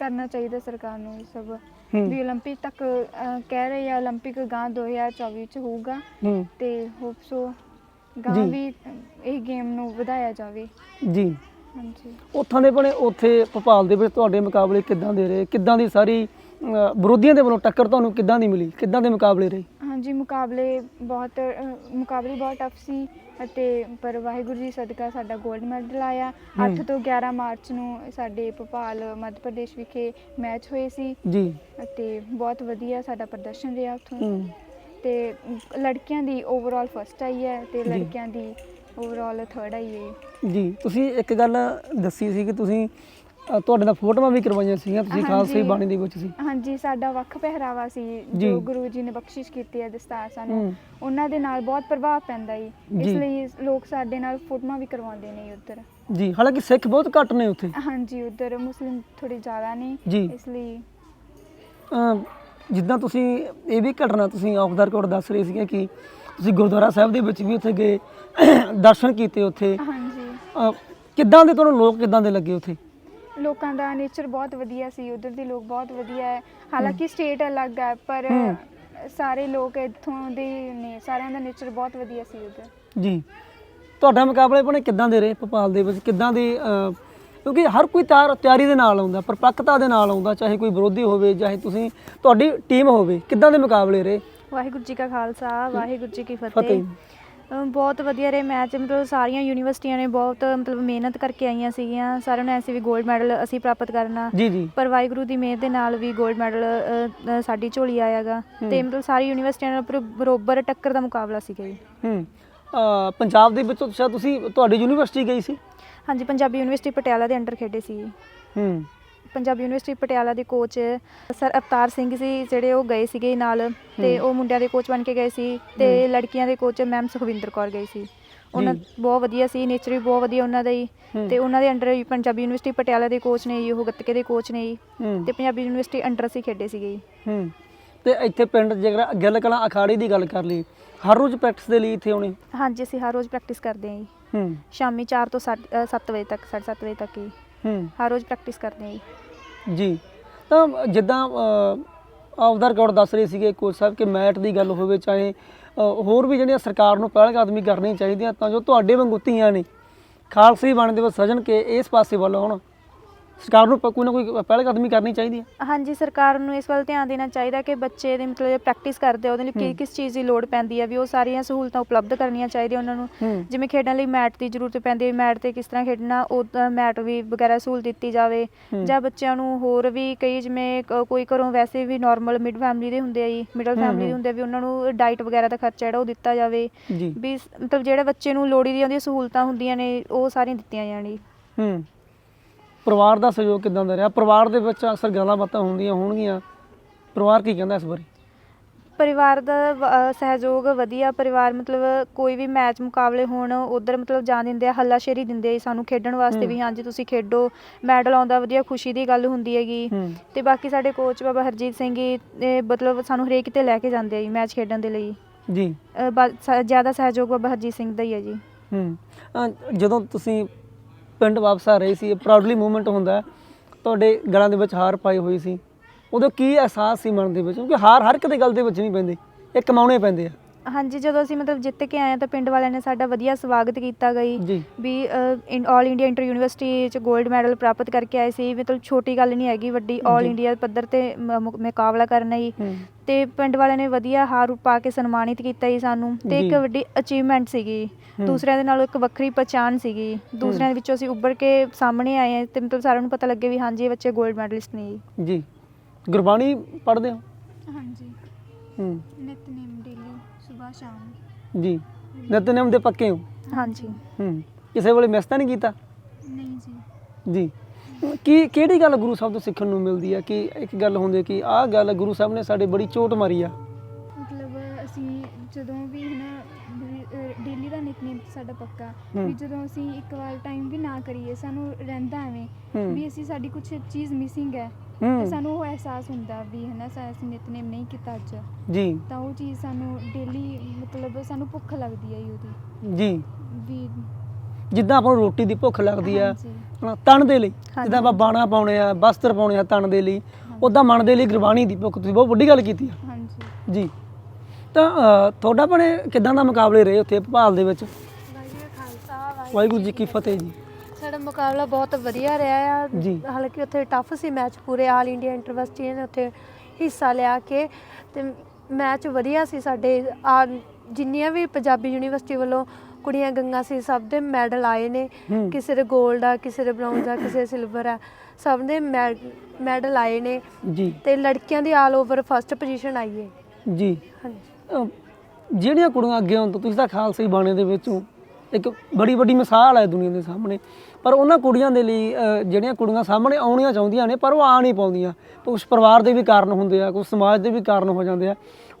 ਕਰਨਾ ਚਾਹੀਦਾ ਸਰਕਾਰ ਨੂੰ ਇਹ ਸਭ ਹੂੰ ਵੀ 올림픽 ਤੱਕ ਅਹ, ਕਹਿ ਰਹੇ ਆ 올림픽 ਗਾਂ 2024 ਚ ਹੋਊਗਾ ਹੂੰ ਤੇ ਹੋਪ ਸੋ ਗਾਂ ਜੀ। ਵੀ ਅ, ਇਹ ਗੇਮ ਨੂੰ ਵਧਾਇਆ ਜਾਵੇ ਜੀ ਹਾਂਜੀ ਉੱਥਾਂ ਦੇ ਬਣੇ ਉੱਥੇ ਭੋਪਾਲ ਦੇ ਵਿੱਚ ਤੁਹਾਡੇ ਮੁਕਾਬਲੇ ਕਿੱਦਾਂ ਦੇ ਰਹੇ ਕਿੱਦਾਂ ਦੀ ਸਾਰੀ ਅ, ਵਿਰੋਧੀਆਂ ਦੇ ਵੱਲੋਂ ਟੱਕਰ ਤੁਹਾਨੂੰ ਕਿੱਦਾਂ ਦੀ ਮਿਲੀ ਕਿੱਦਾਂ ਦੇ ਮੁਕਾਬਲੇ ਰਹੇ ਹਾਂਜੀ ਮੁਕਾਬਲੇ ਬਹੁਤ ਅ, ਮੁਕਾਬਲੇ ਬਹੁਤ ਟਫ ਸੀ ਅਤੇ ਪਰ ਵਾਹਿਗੁਰੂ ਜੀ ਸਦਕਾ ਸਾਡਾ 골ਡ ਮੈਡਲ ਆਇਆ 8 ਤੋਂ 11 ਮਾਰਚ ਨੂੰ ਸਾਡੇ ਭੋਪਾਲ ਮੱਧ ਪ੍ਰਦੇਸ਼ ਵਿਖੇ ਮੈਚ ਹੋਏ ਸੀ। ਜੀ। ਅਤੇ ਬਹੁਤ ਵਧੀਆ ਸਾਡਾ ਪ੍ਰਦਰਸ਼ਨ ਰਿਹਾ ਉੱਥੋਂ। ਤੇ ਲੜਕੀਆਂ ਦੀ ਓਵਰਆਲ ਫਸਟ ਆਈ ਹੈ ਤੇ। ਲੜਕਿਆਂ ਦੀ ਓਵਰਆਲ ਥਰਡ ਆਈ ਹੈ। ਜੀ। ਤੁਸੀਂ ਇੱਕ ਗੱਲ ਦੱਸੀ ਸੀ ਕਿ ਤੁਸੀਂ ਅ, ਤੁਹਾਡੇ ਨਾਲ ਫੋਟੋਆਂ ਵੀ ਕਰਵਾਈਆਂ ਸੀਗੀਆਂ ਤੁਸੀਂ ਖਾਲਸੇ ਹਾਂਜੀ। ਬਾਣੀ ਦੇ ਵਿੱਚ ਸੀ ਹਾਂਜੀ ਸਾਡਾ ਵੱਖ ਪਹਿਰਾਵਾ ਸੀ ਜੀ। ਜੋ ਗੁਰੂ ਜੀ ਨੇ ਬਖਸ਼ਿਸ਼ ਕੀਤੀ ਹੈ ਦਸਤਾਰ ਸਾਨੂੰ। ਉਹਨਾਂ ਦੇ ਨਾਲ ਬਹੁਤ ਪ੍ਰਭਾਵ ਪੈਂਦਾ ਹੈ ਇਸ ਜੀ। ਲਈ ਲੋਕ ਸਾਡੇ ਨਾਲ ਫੋਟੋਆਂ ਵੀ ਕਰਵਾਉਂਦੇ ਨੇ ਉੱਧਰ ਜੀ ਹਾਲਾਂਕਿ ਸਿੱਖ ਬਹੁਤ ਘੱਟ ਨੇ ਉੱਥੇ ਹਾਂਜੀ ਉੱਧਰ ਮੁਸਲਿਮ ਥੋੜੇ ਜ਼ਿਆਦਾ ਨੇ ਜੀ। ਇਸ ਲਈ ਜਿੱਦਾਂ ਤੁਸੀਂ ਇਹ ਵੀ ਘਟਨਾ ਤੁਸੀਂ ਆਫ ਦਾ ਰਿਕਾਰਡ ਦੱਸ ਰਹੇ ਸੀਗੇ ਕਿ ਤੁਸੀਂ ਗੁਰਦੁਆਰਾ ਸਾਹਿਬ ਦੇ ਵਿੱਚ ਵੀ ਉੱਥੇ ਗਏ ਦਰਸ਼ਨ ਕੀਤੇ ਉੱਥੇ ਹਾਂਜੀ ਕਿੱਦਾਂ ਦੇ ਤੁਹਾਨੂੰ ਲੋਕ ਕਿੱਦਾਂ ਦੇ ਲੱਗੇ ਉੱਥੇ ਲੋਕਾਂ ਦਾ ਨੇਚਰ ਬਹੁਤ ਵਧੀਆ ਸੀ ਉਧਰ ਦੇ ਲੋਕ ਬਹੁਤ ਵਧੀਆ ਹੈ। ਹਾਲਾਂਕਿ ਸਟੇਟ ਅਲੱਗ ਹੈ ਪਰ ਹੂੰ। ਸਾਰੇ ਲੋਕ ਇੱਥੋਂ ਦੇ ਨੇ ਸਾਰਿਆਂ ਦਾ ਨੇਚਰ ਬਹੁਤ ਵਧੀਆ ਸੀ ਉਧਰ। ਜੀ। ਤੁਹਾਡਾ ਮੁਕਾਬਲੇ ਬਣੇ ਕਿੱਦਾਂ ਦੇ ਰਹੇ ਭੋਪਾਲ ਦੇ ਵਿੱਚ? ਕਿੱਦਾਂ ਦੇ ਕਿਉਂਕਿ ਹਰ ਕੋਈ ਤਿਆਰ ਤਿਆਰੀ ਦੇ ਨਾਲ ਆਉਂਦਾ ਪਰਪੱਕਤਾ ਦੇ ਨਾਲ ਆਉਂਦਾ ਚਾਹੇ ਕੋਈ ਵਿਰੋਧੀ ਹੋਵੇ ਚਾਹੇ ਤੁਸੀਂ ਤੁਹਾਡੀ ਟੀਮ ਹੋਵੇ। ਕਿੱਦਾਂ ਦੇ ਮੁਕਾਬਲੇ ਰਹੇ? ਵਾਹਿਗੁਰੂ ਜੀ ਕਾ ਖਾਲਸਾ ਵਾਹਿਗੁਰੂ ਜੀ ਕੀ ਫਤਿਹ। ਬਹੁਤ ਵਧੀਆ ਰਹੇ ਮੈਚ ਮਤਲਬ ਸਾਰੀਆਂ ਯੂਨੀਵਰਸਿਟੀਆਂ ਨੇ ਬਹੁਤ ਮਤਲਬ ਮਿਹਨਤ ਕਰਕੇ ਆਈਆਂ ਸੀਗੀਆਂ। ਸਾਰਿਆਂ ਨੂੰ ਐਸੀ ਵੀ 골ਡ ਮੈਡਲ ਅਸੀਂ ਪ੍ਰਾਪਤ ਕਰਨਾ। ਜੀ ਜੀ। ਪਰ ਵਾਹਿਗੁਰੂ ਦੀ ਮਿਹਰ ਦੇ ਨਾਲ ਵੀ 골ਡ ਮੈਡਲ ਸਾਡੀ ਝੋਲੀ ਆਇਆਗਾ। ਤੇ ਮਤਲਬ ਸਾਰੀ ਯੂਨੀਵਰਸਿਟੀਆਂ ਨਾਲ ਬਰੋ- ਬਰੋਬਰ ਟੱਕਰ ਦਾ ਮੁਕਾਬਲਾ ਸੀਗਾ ਜੀ। ਹੂੰ। ਪੰਜਾਬ ਦੇ ਵਿੱਚੋਂ ਸ਼ਾਇਦ ਤੁਸੀਂ ਤੁਹਾਡੀ ਯੂਨੀਵਰਸਿਟੀ ਗਈ ਸੀ? ਹਾਂਜੀ ਪੰਜਾਬੀ ਯੂਨੀਵਰਸਿਟੀ ਪਟਿਆਲਾ ਦੇ ਅੰਡਰ ਖੇਡੇ ਸੀ ਹੂੰ। ਪੰਜਾਬੀ ਯੂਨੀਵਰਸਿਟੀ ਪਟਿਆਲਾ ਦੇ ਕੋਚ ਸਰ ਅਵਤਾਰ ਸਿੰਘ ਸੀ ਜਿਹੜੇ ਉਹ ਗਏ ਸੀਗੇ ਨਾਲ ਤੇ ਉਹ ਮੁੰਡਿਆਂ ਦੇ ਕੋਚ ਬਣ ਕੇ ਗਏ ਸੀ ਤੇ ਲੜਕੀਆਂ ਦੇ ਕੋਚ ਮੈਮ ਸੁਖਵਿੰਦਰ ਕੌਰ ਗਈ ਸੀ। ਉਹਨਾਂ। ਬਹੁਤ ਵਧੀਆ ਸੀ ਨੇਚਰ ਵੀ ਬਹੁਤ ਵਧੀਆ ਉਹਨਾਂ ਦਾ ਹੀ। ਤੇ ਉਹਨਾਂ ਦੇ ਅੰਡਰ ਪੰਜਾਬੀ ਯੂਨੀਵਰਸਿਟੀ ਪਟਿਆਲਾ ਦੇ ਕੋਚ ਨੇ ਉਹ ਗੱਤਕੇ ਦੇ ਕੋਚ ਨੇ ਤੇ ਪੰਜਾਬੀ ਯੂਨੀਵਰਸਿਟੀ ਅੰਡਰ ਅਸੀਂ ਖੇਡੇ ਸੀਗੇ ਹੂੰ। ਤੇ ਇੱਥੇ ਪਿੰਡ ਜੇਕਰ ਗਿੱਲ ਕਲਾਂ ਅਖਾੜੀ ਦੀ ਗੱਲ ਕਰ ਲਈ ਹਰ ਰੋਜ਼ ਪ੍ਰੈਕਟਿਸ ਦੇ ਲਈ ਇੱਥੇ ਆਉਣੇ? ਹਾਂਜੀ ਅਸੀਂ ਹਰ ਰੋਜ਼ ਪ੍ਰੈਕਟਿਸ ਕਰਦੇ ਹਾਂ ਜੀ। ਹੂੰ। ਸ਼ਾਮੀ 4 ਤੋਂ 7 ਵਜੇ ਤੱਕ 7:30 ਵਜੇ ਤੱਕ ਹੀ। ਹੂੰ। ਹਰ ਰੋਜ਼ ਪ੍ਰੈਕਟਿਸ ਕਰਦੇ ਹਾਂ ਜੀ। ਜੀ। ਤਾਂ ਜਿੱਦਾਂ ਆਪਦਾ ਰਿਕਾਰਡ ਦੱਸ ਰਹੇ ਸੀਗੇ, ਕੋਚ ਸਾਹਿਬ, ਕਿ ਮੈਟ ਦੀ ਗੱਲ ਹੋਵੇ ਚਾਹੇ ਹੋਰ ਵੀ ਜਿਹੜੀਆਂ ਸਰਕਾਰ ਨੂੰ ਪਹਿਲ ਕਦਮੀ ਕਰਨੀ ਚਾਹੀਦੀਆਂ, ਤਾਂ ਜੋ ਤੁਹਾਡੇ ਵਾਂਗੂ ਧੀਆਂ ਨੇ, ਖਾਲਸੇ ਬਣ ਦੇ ਵਿੱਚ ਸਜਣ, ਕੇ ਇਸ ਪਾਸੇ ਵੱਲ ਹੋਣ ਸਰਕਾਰ ਨੂੰ ਪ- ਕੋਈ ਨਾ ਕੋਈ ਪਹਿਲ ਕਦਮੀ ਕਰਨੀ ਚਾਹੀਦੀ ਹੈ। ਹਾਂਜੀ ਸਰਕਾਰ ਨੂੰ ਇਸ ਵੱਲ ਧਿਆਨ ਦੇਣਾ ਚਾਹੀਦਾ ਕਿ ਬੱਚੇ ਦੇ ਮਤਲਬ ਪ੍ਰੈਕਟਿਸ ਕਰਦੇ ਆ ਉਹਦੇ ਲਈ ਕੀ ਕਿਸ ਚੀਜ਼ ਦੀ ਲੋੜ ਪੈਂਦੀ ਹੈ ਵੀ ਉਹ ਸਾਰੀਆਂ ਸਹੂਲਤਾਂ ਉਪਲਬਧ ਕਰਨੀਆਂ ਚਾਹੀਦੀਆਂ ਉਹਨਾਂ ਨੂੰ। ਹੂੰ। ਜਿਵੇਂ ਖੇਡਣ ਲਈ ਮੈਟ ਦੀ ਜ਼ਰੂਰਤ ਪੈਂਦੀ ਹੈ ਮੈਟ ਤੇ ਕਿਸ ਤਰ੍ਹਾਂ ਖੇਡਣਾ ਉਹ ਮੈਟ ਵੀ ਵਗੈਰਾ ਸਹੂਲਤ ਦਿੱਤੀ ਜਾਵੇ। ਹੂੰ। ਜਾਂ ਬੱਚਿਆਂ ਨੂੰ ਹੋਰ ਵੀ ਕਈ ਜਿਵੇਂ ਕ- ਕੋਈ ਘਰੋਂ ਵੈਸੇ ਵੀ ਨਾਰਮਲ ਮਿਡ ਫੈਮਿਲੀ ਦੇ ਹੁੰਦੇ ਆ ਜੀ ਮਿਡਲ ਹੂੰ, ਫੈਮਿਲੀ ਦੇ ਹੂੰ। ਹੁੰਦੇ ਆ ਵੀ ਉਹਨਾਂ ਨੂੰ ਡਾਈਟ ਵਗੈਰਾ ਦਾ ਖਰਚਾ ਜਿਹੜਾ ਉਹ ਦਿੱਤਾ ਜਾਵੇ। ਜੀ। ਵੀ ਸ- ਮਤਲਬ ਜਿਹੜੇ ਬੱਚੇ ਨੂੰ ਲੋੜੀ ਦੀਆਂ ਉਹਦੀਆਂ ਸਹੂਲਤਾਂ ਹੁੰਦੀਆਂ ਨੇ ਉਹ ਸਾਰੀਆਂ ਦਿੱਤੀਆਂ ਜਾਣ ਜੀ। ਹੂੰ। ਪਰਿਵਾਰ ਦਾ ਸਹਿਯੋਗ ਕਿਦਾਂ ਦਾ ਰਿਹਾ? ਪਰਿਵਾਰ ਦੇ ਵਿੱਚ ਅਕਸਰ ਗੱਲਾਂ ਬਾਤਾਂ ਹੁੰਦੀਆਂ ਹੋਣਗੀਆਂ। ਪਰਿਵਾਰ ਕੀ ਕਹਿੰਦਾ ਇਸ ਬਾਰੇ ਪਰਿਵਾਰ ਦਾ ਵ- ਅਹ ਸਹਿਯੋਗ ਵਧੀਆ। ਪਰਿਵਾਰ ਮਤਲਬ ਕੋਈ ਵੀ ਮੈਚ ਮੁਕਾਬਲੇ ਹੋਣ ਉਧਰ ਮਤਲਬ ਜਾਣ ਦਿੰਦੇ ਆ ਹੱਲਾਸ਼ੇਰੀ ਦਿੰਦੇ ਆ ਸਾਨੂੰ ਖੇਡਣ ਵਾਸਤੇ ਵੀ। ਹਾਂਜੀ ਤੁਸੀਂ ਖੇਡੋ। ਮੈਡਲ ਆਉਂਦਾ ਵਧੀਆ ਖੁਸ਼ੀ ਦੀ ਗੱਲ ਹੁੰਦੀ ਹੈਗੀ। ਹੂੰ। ਤੇ ਬਾਕੀ ਸਾਡੇ ਕੋਚ ਬਾਬਾ ਹਰਜੀਤ ਸਿੰਘ ਜੀ ਇਹ ਮਤਲਬ ਸਾਨੂੰ ਹਰੇਕ ਕਿਤੇ ਲੈ ਕੇ ਜਾਂਦੇ ਆ ਜੀ ਮੈਚ ਖੇਡਣ ਦੇ ਲਈ। ਜੀ। ਅਹ ਬਾ- ਸ- ਜ਼ਿਆਦਾ ਸਹਿਯੋਗ ਬਾਬਾ ਹਰਜੀਤ ਸਿੰਘ ਦਾ ਹੀ ਹੈ ਜੀ। ਹੂੰ। ਅਹ ਜਦੋਂ ਤੁਸੀਂ ਪਿੰਡ ਵਾਪਸ ਆ ਰਹੇ ਸੀ ਇਹ ਪ੍ਰਾਊਡਲੀ ਮੂਵਮੈਂਟ ਹੁੰਦਾ ਹੈ, ਤੁਹਾਡੇ ਗਲਾਂ ਦੇ ਵਿੱਚ ਹਾਰ ਪਾਈ ਹੋਈ ਸੀ। ਉਦੋਂ ਕੀ ਅਹਿਸਾਸ ਸੀ ਮਨ ਦੇ ਵਿੱਚ? ਕਿਉਂਕਿ ਹਾਰ ਹਰ ਇੱਕ ਦੇ ਗੱਲ ਦੇ ਵਿੱਚ ਨਹੀਂ ਪੈਂਦੀ। ਇਹ ਕਮਾਉਣੇ ਪੈਂਦੇ ਆ। ਹਾਂਜੀ ਜਦੋਂ ਅਸੀਂ ਮਤਲਬ ਜਿੱਤ ਕੇ ਆਏ ਤਾਂ ਪਿੰਡ ਵਾਲਿਆਂ ਨੇ ਸਾਡਾ ਵਧੀਆ ਸਵਾਗਤ ਕੀਤਾ ਗਈ ਜੀ। ਵੀ ਆਲ ਇੰਡੀਆ ਇੰਟਰ ਯੂਨੀਵਰਸਿਟੀ ਚ 골ਡ ਮੈਡਲ ਪ੍ਰਾਪਤ ਕਰਕੇ ਆਏ ਸੀ ਮਤਲਬ ਛੋਟੀ ਗੱਲ ਨਹੀਂ ਹੈਗੀ ਵੱਡੀ ਆਲ ਜੀ। ਇੰਡੀਆ ਪੱਧਰ ਤੇ ਮ- ਮੁਕਾਬਲਾ ਕਰਨਾ ਜੀ ਹੂੰ। ਤੇ ਪਿੰਡ ਵਾਲਿਆਂ ਨੇ ਵਧੀਆ ਹਾਰ ਪਾ ਕੇ ਸਨਮਾਨਿਤ ਕੀਤਾ ਜੀ ਸਾਨੂੰ ਤੇ ਇੱਕ ਜੀ। ਵੱਡੀ ਅਚੀਵਮੈਂਟ ਸੀਗੀ। ਹੂੰ। ਦੂਸਰਿਆਂ ਦੇ ਨਾਲੋਂ ਇੱਕ ਵੱਖਰੀ ਪਛਾਣ ਸੀਗੀ। ਦੂਸਰਿਆਂ ਦੇ ਵਿੱਚੋਂ ਅਸੀਂ ਉੱਭਰ ਕੇ ਸਾਹਮਣੇ ਆਏ ਹਾਂ ਤੇ ਮਤਲਬ ਸਾਰਿਆਂ ਨੂੰ ਪਤਾ ਲੱਗੇ ਵੀ ਹਾਂਜੀ ਇਹ ਬੱਚੇ 골ਡ ਮੈਡਲਿਸਟ ਨੇ ਜੀ। ਜੀ। ਗੁਰਬਾਣੀ ਪੜ੍ਹਦੇ ਹੋ? ਹਾਂਜੀ। ਹੂੰ। ਸਵੇਰ ਸ਼ਾਮ ਜੀ। ਨਿਤਨੇਮ ਦੇ ਪੱਕੇ ਹੋ। ਹਾਂਜੀ। ਹੂੰ। ਕਿਸੇ ਵੇਲੇ ਮਿਸ ਤਾਂ ਨਹੀਂ ਕੀਤਾ? ਨਹੀਂ ਜੀ। ਜੀ। ਕੀ ਕਿਹੜੀ ਗੱਲ ਗੁਰੂ ਸਾਹਿਬ ਤੋਂ ਸਿੱਖਣ ਨੂੰ ਮਿਲਦੀ ਹੈ ਕਿ ਇੱਕ ਗੱਲ ਹੁੰਦੀ ਹੈ ਕਿ ਆਹ ਗੱਲ ਗੁਰੂ ਸਾਹਿਬ ਨੇ ਸਾਡੇ ਬੜੀ ਚੋਟ ਮਾਰੀ ਆ ਮਤਲਬ ਅਸੀਂ ਜਦੋਂ ਵੀ ਹਨਾ ਡੇਲੀ ਦਾ ਨਿਤਨੇਮ ਸਾਡਾ ਪੱਕਾ। ਵੀ ਜਦੋਂ ਅਸੀਂ ਇੱਕ ਵਾਰ ਟਾਈਮ ਵੀ ਨਾ ਕਰੀਏ ਸਾਨੂੰ ਰਹਿੰਦਾ ਐਵੇਂ। ਵੀ ਅਸੀਂ ਸਾਡੀ ਕੁਝ ਚੀਜ਼ ਮਿਸਿੰਗ ਹੈ ਤੇ ਸਾਨੂੰ ਉਹ ਅਹਿਸਾਸ ਹੁੰਦਾ ਵੀ ਹਨਾ ਅਸੀਂ ਨਿਤਨੇਮ ਨਹੀਂ ਕੀਤਾ ਅੱਜ। ਜੀ। ਤਾਂ ਉਹ ਚੀਜ਼ ਸਾਨੂੰ ਡੇਲੀ ਮਤਲਬ ਸਾਨੂੰ ਭੁੱਖ ਲੱਗਦੀ ਹੈ ਉਹਦੀ। ਜੀ। ਵੀ ਜਿੱਦਾਂ ਆਪਾਂ ਨੂੰ ਰੋਟੀ ਦੀ ਭੁੱਖ ਲੱਗਦੀ ਆ ਤਣ ਦੇ ਲਈ। ਜਿੱਦਾਂ ਆਪਾਂ ਬਾਣਾ ਪਾਉਣੇ ਆ ਬਸਤਰ ਪਾਉਣੇ ਆ ਤਣ ਦੇ ਲਈ ਉਦਾਂ ਮਨ ਦੇ ਲਈ ਗੁਰਬਾਣੀ ਦੀ ਭੁੱਖ ਤੁਸੀਂ ਬਹੁਤ ਵੱਡੀ ਗੱਲ ਕੀਤੀ ਆ। ਹਾਂਜੀ। ਜੀ। ਤਾਂ ਤੁਹਾਡਾ ਬਣੇ ਕਿਦਾਂ ਦਾ ਮੁਕਾਬਲੇ ਰਹੇ ਉੱਥੇ ਭੋਪਾਲ ਦੇ ਵਿੱਚ? ਵਾਹਿਗੁਰੂ ਜੀ ਕੀ ਫਤਿਹ ਜੀ। ਸਾਡਾ ਮੁਕਾਬਲਾ ਬਹੁਤ ਵਧੀਆ ਰਿਹਾ ਆ। ਜੀ। ਹਾਲਾਂਕਿ ਉੱਥੇ ਟਫ ਸੀ ਮੈਚ ਪੂਰੇ ਆਲ ਇੰਡੀਆ ਇੰਟਰਵਰਸਿਟੀ ਨੇ ਉੱਥੇ ਹਿੱਸਾ ਲਿਆ ਕੇ ਤੇ ਮੈਚ ਵਧੀਆ ਸੀ ਸਾਡੇ। ਆ ਜਿੰਨੀਆਂ ਵੀ ਪੰਜਾਬੀ ਯੂਨੀਵਰਸਿਟੀ ਵੱਲੋਂ ਕੁੜੀਆਂ ਗੰਗਾ ਸੀ ਸਭ ਦੇ ਮੈਡਲ ਆਏ ਨੇ। ਹੂੰ। ਕਿਸੇ ਦੇ 골ਡ ਆ ਕਿਸੇ ਦੇ ਬ੍ਰੌਂਜ਼ ਆ ਕਿਸੇ ਸਿਲਵਰ ਆ ਸਭ ਦੇ ਮੈਡਲ ਆਏ ਨੇ। ਜੀ। ਤੇ ਲੜਕੀਆਂ ਦੀ ਆਲ ਓਵਰ ਫਸਟ ਪੋਜੀਸ਼ਨ ਆਈ ਹੈ ਜੀ। ਹਾਂਜੀ। ਅਮ ਜਿਹੜੀਆਂ ਕੁੜੀਆਂ ਅੱਗੇ ਆਉਣ ਤੋਂ ਤੁਸੀਂ ਤਾਂ ਖਾਲਸਾ ਹੀ ਬਾਣੇ ਦੇ ਵਿੱਚੋਂ ਇੱਕ ਬੜੀ ਵੱਡੀ ਮਿਸਾਲ ਹੈ ਦੁਨੀਆ ਦੇ ਸਾਹਮਣੇ। ਪਰ ਉਹਨਾਂ ਕੁੜੀਆਂ ਦੇ ਲਈ ਅ, ਜਿਹੜੀਆਂ ਕੁੜੀਆਂ ਸਾਹਮਣੇ ਆਉਣੀਆਂ ਚਾਹੁੰਦੀਆਂ ਨੇ ਪਰ ਉਹ ਆ ਨਹੀਂ ਪਾਉਂਦੀਆਂ। ਕੁਝ ਪਰਿਵਾਰ ਦੇ ਵੀ ਕਾਰਨ ਹੁੰਦੇ ਆ ਕੁਝ ਸਮਾਜ ਦੇ ਵੀ ਕਾਰਨ ਹੋ ਜਾਂਦੇ ਆ।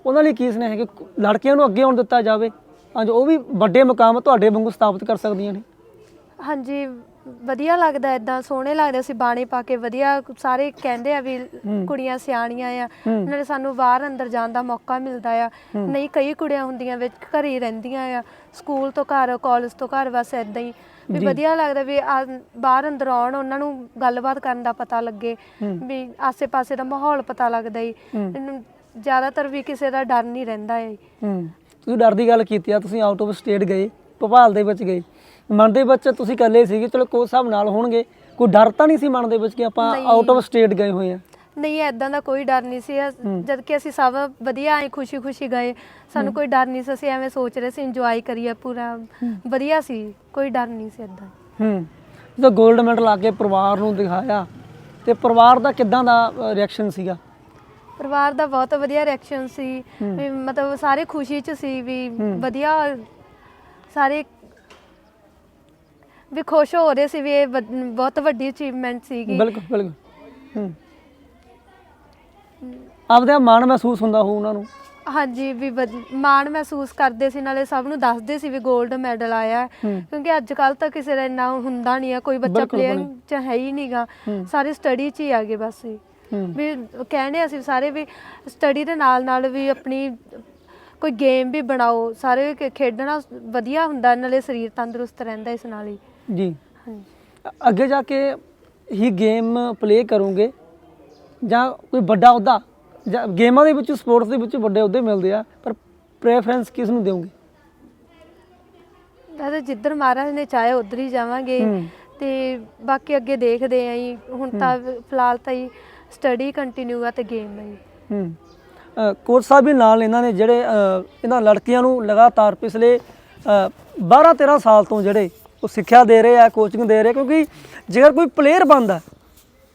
ਉਹਨਾਂ ਲਈ ਕੀ ਸੁਨੇਹਾ ਹੈ ਕਿ ਕੁ- ਲੜਕੀਆਂ ਨੂੰ ਅੱਗੇ ਆਉਣ ਦਿੱਤਾ ਜਾਵੇ? ਤਾਂ ਜੋ ਉਹ ਵੀ ਵੱਡੇ ਮੁਕਾਮ ਤੁਹਾਡੇ ਵਾਂਗੂ ਸਥਾਪਿਤ ਕਰ ਸਕਦੀਆਂ ਨੇ। ਹਾਂਜੀ ਵਧੀਆ ਲੱਗਦਾ ਇਦਾਂ ਸੋਹਣੇ ਲੱਗਦੇ ਅਸੀਂ ਬਾਣੇ ਪਾ ਕੇ ਵਧੀਆ ਸਾਰੇ ਕਹਿੰਦੇ ਆ ਵੀ ਕੁੜੀਆਂ ਸਿਆਣੀਆਂ ਆ। ਹੂੰ। ਨਾਲੇ ਸਾਨੂੰ ਬਾਹਰ ਅੰਦਰ ਜਾਣ ਦਾ ਮੌਕਾ ਮਿਲਦਾ ਆ। ਨਹੀਂ ਕਈ ਕੁੜੀਆਂ ਹੁੰਦੀਆਂ ਵਿੱਚ ਘਰੇ ਹੀ ਰਹਿੰਦੀਆਂ ਆ। ਸਕੂਲ ਤੋਂ ਘਰ ਕਾਲਜ ਤੋਂ ਘਰ ਬਸ ਇਦਾਂ ਹੀ ਵੀ ਜੀ। ਵਧੀਆ ਲੱਗਦਾ ਵੀ ਆ- ਬਾਹਰ ਅੰਦਰ ਆਉਣ ਉਹਨਾਂ ਨੂੰ ਗੱਲਬਾਤ ਕਰਨ ਦਾ ਪਤਾ ਲੱਗੇ ਹੂੰ। ਵੀ ਆਸੇ-ਪਾਸੇ ਦਾ ਮਾਹੌਲ ਪਤਾ ਲੱਗਦਾ ਹੂੰ। ਇਹਨੂੰ ਜ਼ਿਆਦਾਤਰ ਵੀ ਕਿਸੇ ਦਾ ਡਰ ਨਹੀਂ ਰਹਿੰਦਾ ਹੂੰ ਤੁਸੀਂ ਡਰ ਦੀ ਗੱਲ ਕੀਤੀ ਆ ਤੁਸੀਂ ਆਊਟ ਆਫ ਸਟੇਟ ਗਏ ਭੋਪਾਲ ਦੇ ਵਿੱਚ ਗਏ ਮਨ ਦੇ ਵਿੱਚ ਤੁਸੀਂ ਇਕੱਲੇ ਸੀਗੇ ਚਲੋ ਕੋਚ ਸਾਹਿਬ ਨਾਲ ਹੋਣਗੇ ਕੋਈ ਡਰ ਤਾਂ ਨਹੀਂ ਸੀ ਮਨ ਦੇ ਵਿੱਚ ਕਿ ਆਪਾਂ ਨਹੀਂ। ਆਊਟ ਆਫ ਸਟੇਟ ਗਏ ਹੋਏ ਆ ਨਹੀਂ ਐਦਾਂ ਦਾ ਕੋਈ ਡਰ ਨਹੀਂ ਸੀ। ਅਸ- ਹੂੰ। ਜਦ ਕਿ ਅਸੀਂ ਸਭ ਵਧੀਆ ਐ ਖੁਸ਼ੀ-ਖੁਸ਼ੀ ਗਏ। ਸਾਨੂੰ ਕੋਈ ਡਰ ਨਹੀਂ ਸੀ। ਅਸੀਂ ਐਵੇਂ ਸੋਚ ਰਹੇ ਸੀ ਇੰਜੋਏ ਕਰੀਏ ਪੂਰਾ। ਵਧੀਆ ਸੀ। ਕੋਈ ਡਰ ਨਹੀਂ ਸੀ ਐਦਾਂ ਹੂੰ। ਜਦੋਂ 골ਡ ਮੈਡਲ ਆ ਕੇ ਪਰਿਵਾਰ ਨੂੰ ਦਿਖਾਇਆ ਤੇ ਪਰਿਵਾਰ ਦਾ ਕਿੱਦਾਂ ਦਾ ਰਿਐਕਸ਼ਨ ਸੀਗਾ? ਪਰਿਵਾਰ ਦਾ ਬਹੁਤ ਵਧੀਆ ਰਿਐਕਸ਼ਨ ਸੀ। ਹੂੰ। ਵੀ ਮਤਲਬ ਸਾਰੇ ਖੁਸ਼ੀ ਚ ਸੀ ਵੀ ਹੂੰ। ਵਧੀਆ। ਸਾਰੇ ਵੀ ਖੁਸ਼ ਹੋ ਰਹੇ ਸੀ ਵੀ ਇਹ ਵ- ਬਹੁਤ ਵੱਡੀ ਅਚੀਵਮੈਂਟ ਸੀਗੀ। ਬਿਲਕੁਲ ਬਿਲਕੁਲ। ਹੂੰ। ਆਪਦਾ ਮਾਣ ਮਹਿਸੂਸ ਹੁੰਦਾ ਹੋ ਉਹਨਾਂ ਨੂੰ ਹਾਂਜੀ ਵੀ ਵਧ- ਮਾਣ ਮਹਿਸੂਸ ਕਰਦੇ ਸੀ ਨਾਲੇ ਸਭ ਨੂੰ ਦੱਸਦੇ ਸੀ ਵੀ 골ਡ ਮੈਡਲ ਆਇਆ ਹੈ। ਹੂੰ। ਕਿਉਂਕਿ ਅੱਜ ਕੱਲ ਤਾਂ ਕਿਸੇ ਦਾ ਇੰਨਾ ਹੁੰਦਾ ਨਹੀਂ ਆ ਕੋਈ ਬੱਚਾ ਬਿਲਕੁਲ, ਪਲੇਅਰ। ਚ ਹੈ ਹੀ ਨਹੀਂਗਾ ਹੂੰ। ਸਾਰੇ ਸਟੱਡੀ 'ਚ ਹੀ ਆਗੇ ਬਸ ਹੀ। ਹੂੰ ਵੀ ਕਹਿੰਦੇ ਅਸੀਂ ਸਾਰੇ ਵੀ ਸਟੱਡੀ ਦੇ ਨਾਲ ਨਾਲ ਵੀ ਆਪਣੀ ਕੋਈ ਗੇਮ ਵੀ ਬਣਾਓ ਸਾਰੇ ਖੇ- ਖੇਡਣਾ ਵਧੀਆ ਹੁੰਦਾ ਨਾਲੇ ਸਰੀਰ ਤੰਦਰੁਸਤ ਰਹਿੰਦਾ ਇਸ ਨਾਲ ਹੀ ਜੀ ਹਾਂਜੀ ਅੱਗੇ ਜਾ ਕੇ ਹੀ ਗੇਮ ਪਲੇ ਕਰੋਗੇ ਜਾਂ ਕੋਈ ਵੱਡਾ ਅਹੁਦਾ ਜਾਂ ਗੇਮਾਂ ਦੇ ਵਿੱਚ ਸਪੋਰਟਸ ਦੇ ਵਿੱਚ ਵੱਡੇ ਅਹੁਦੇ ਮਿਲਦੇ ਆ ਪਰ ਪ੍ਰੈਫਰੈਂਸ ਕਿਸ ਨੂੰ ਦਿਓਗੇ? ਵੈਸੇ ਜਿੱਧਰ ਮਹਾਰਾਜ ਨੇ ਚਾਹੇ ਉਧਰ ਹੀ ਜਾਵਾਂਗੇ ਹੂੰ। ਤੇ ਬਾਕੀ ਅੱਗੇ ਦੇਖਦੇ ਆਂ ਜੀ। ਹੁਣ ਤਾਂ ਫਿਲਹਾਲ ਤਾਂ ਹੀ ਸਟੱਡੀ ਕੰਟੀਨਿਊ ਆ ਤੇ ਗੇਮ ਹੈ ਜੀ। ਹੂੰ। ਅ, ਕੋਚ ਸਾਹਿਬ ਵੀ ਨਾਲ ਇਹਨਾਂ ਨੇ ਜਿਹੜੇ ਅ, ਇਹਨਾਂ ਲੜਕੀਆਂ ਨੂੰ ਲਗਾਤਾਰ ਪਿਛਲੇ 12 13 ਸਾਲ ਤੋਂ ਜਿਹੜੇ ਉਹ ਸਿੱਖਿਆ ਦੇ ਰਹੇ ਆ ਕੋਚਿੰਗ ਦੇ ਰਹੇ ਕਿਉਂਕਿ ਜੇਕਰ ਕੋਈ ਪਲੇਅਰ ਬਣਦਾ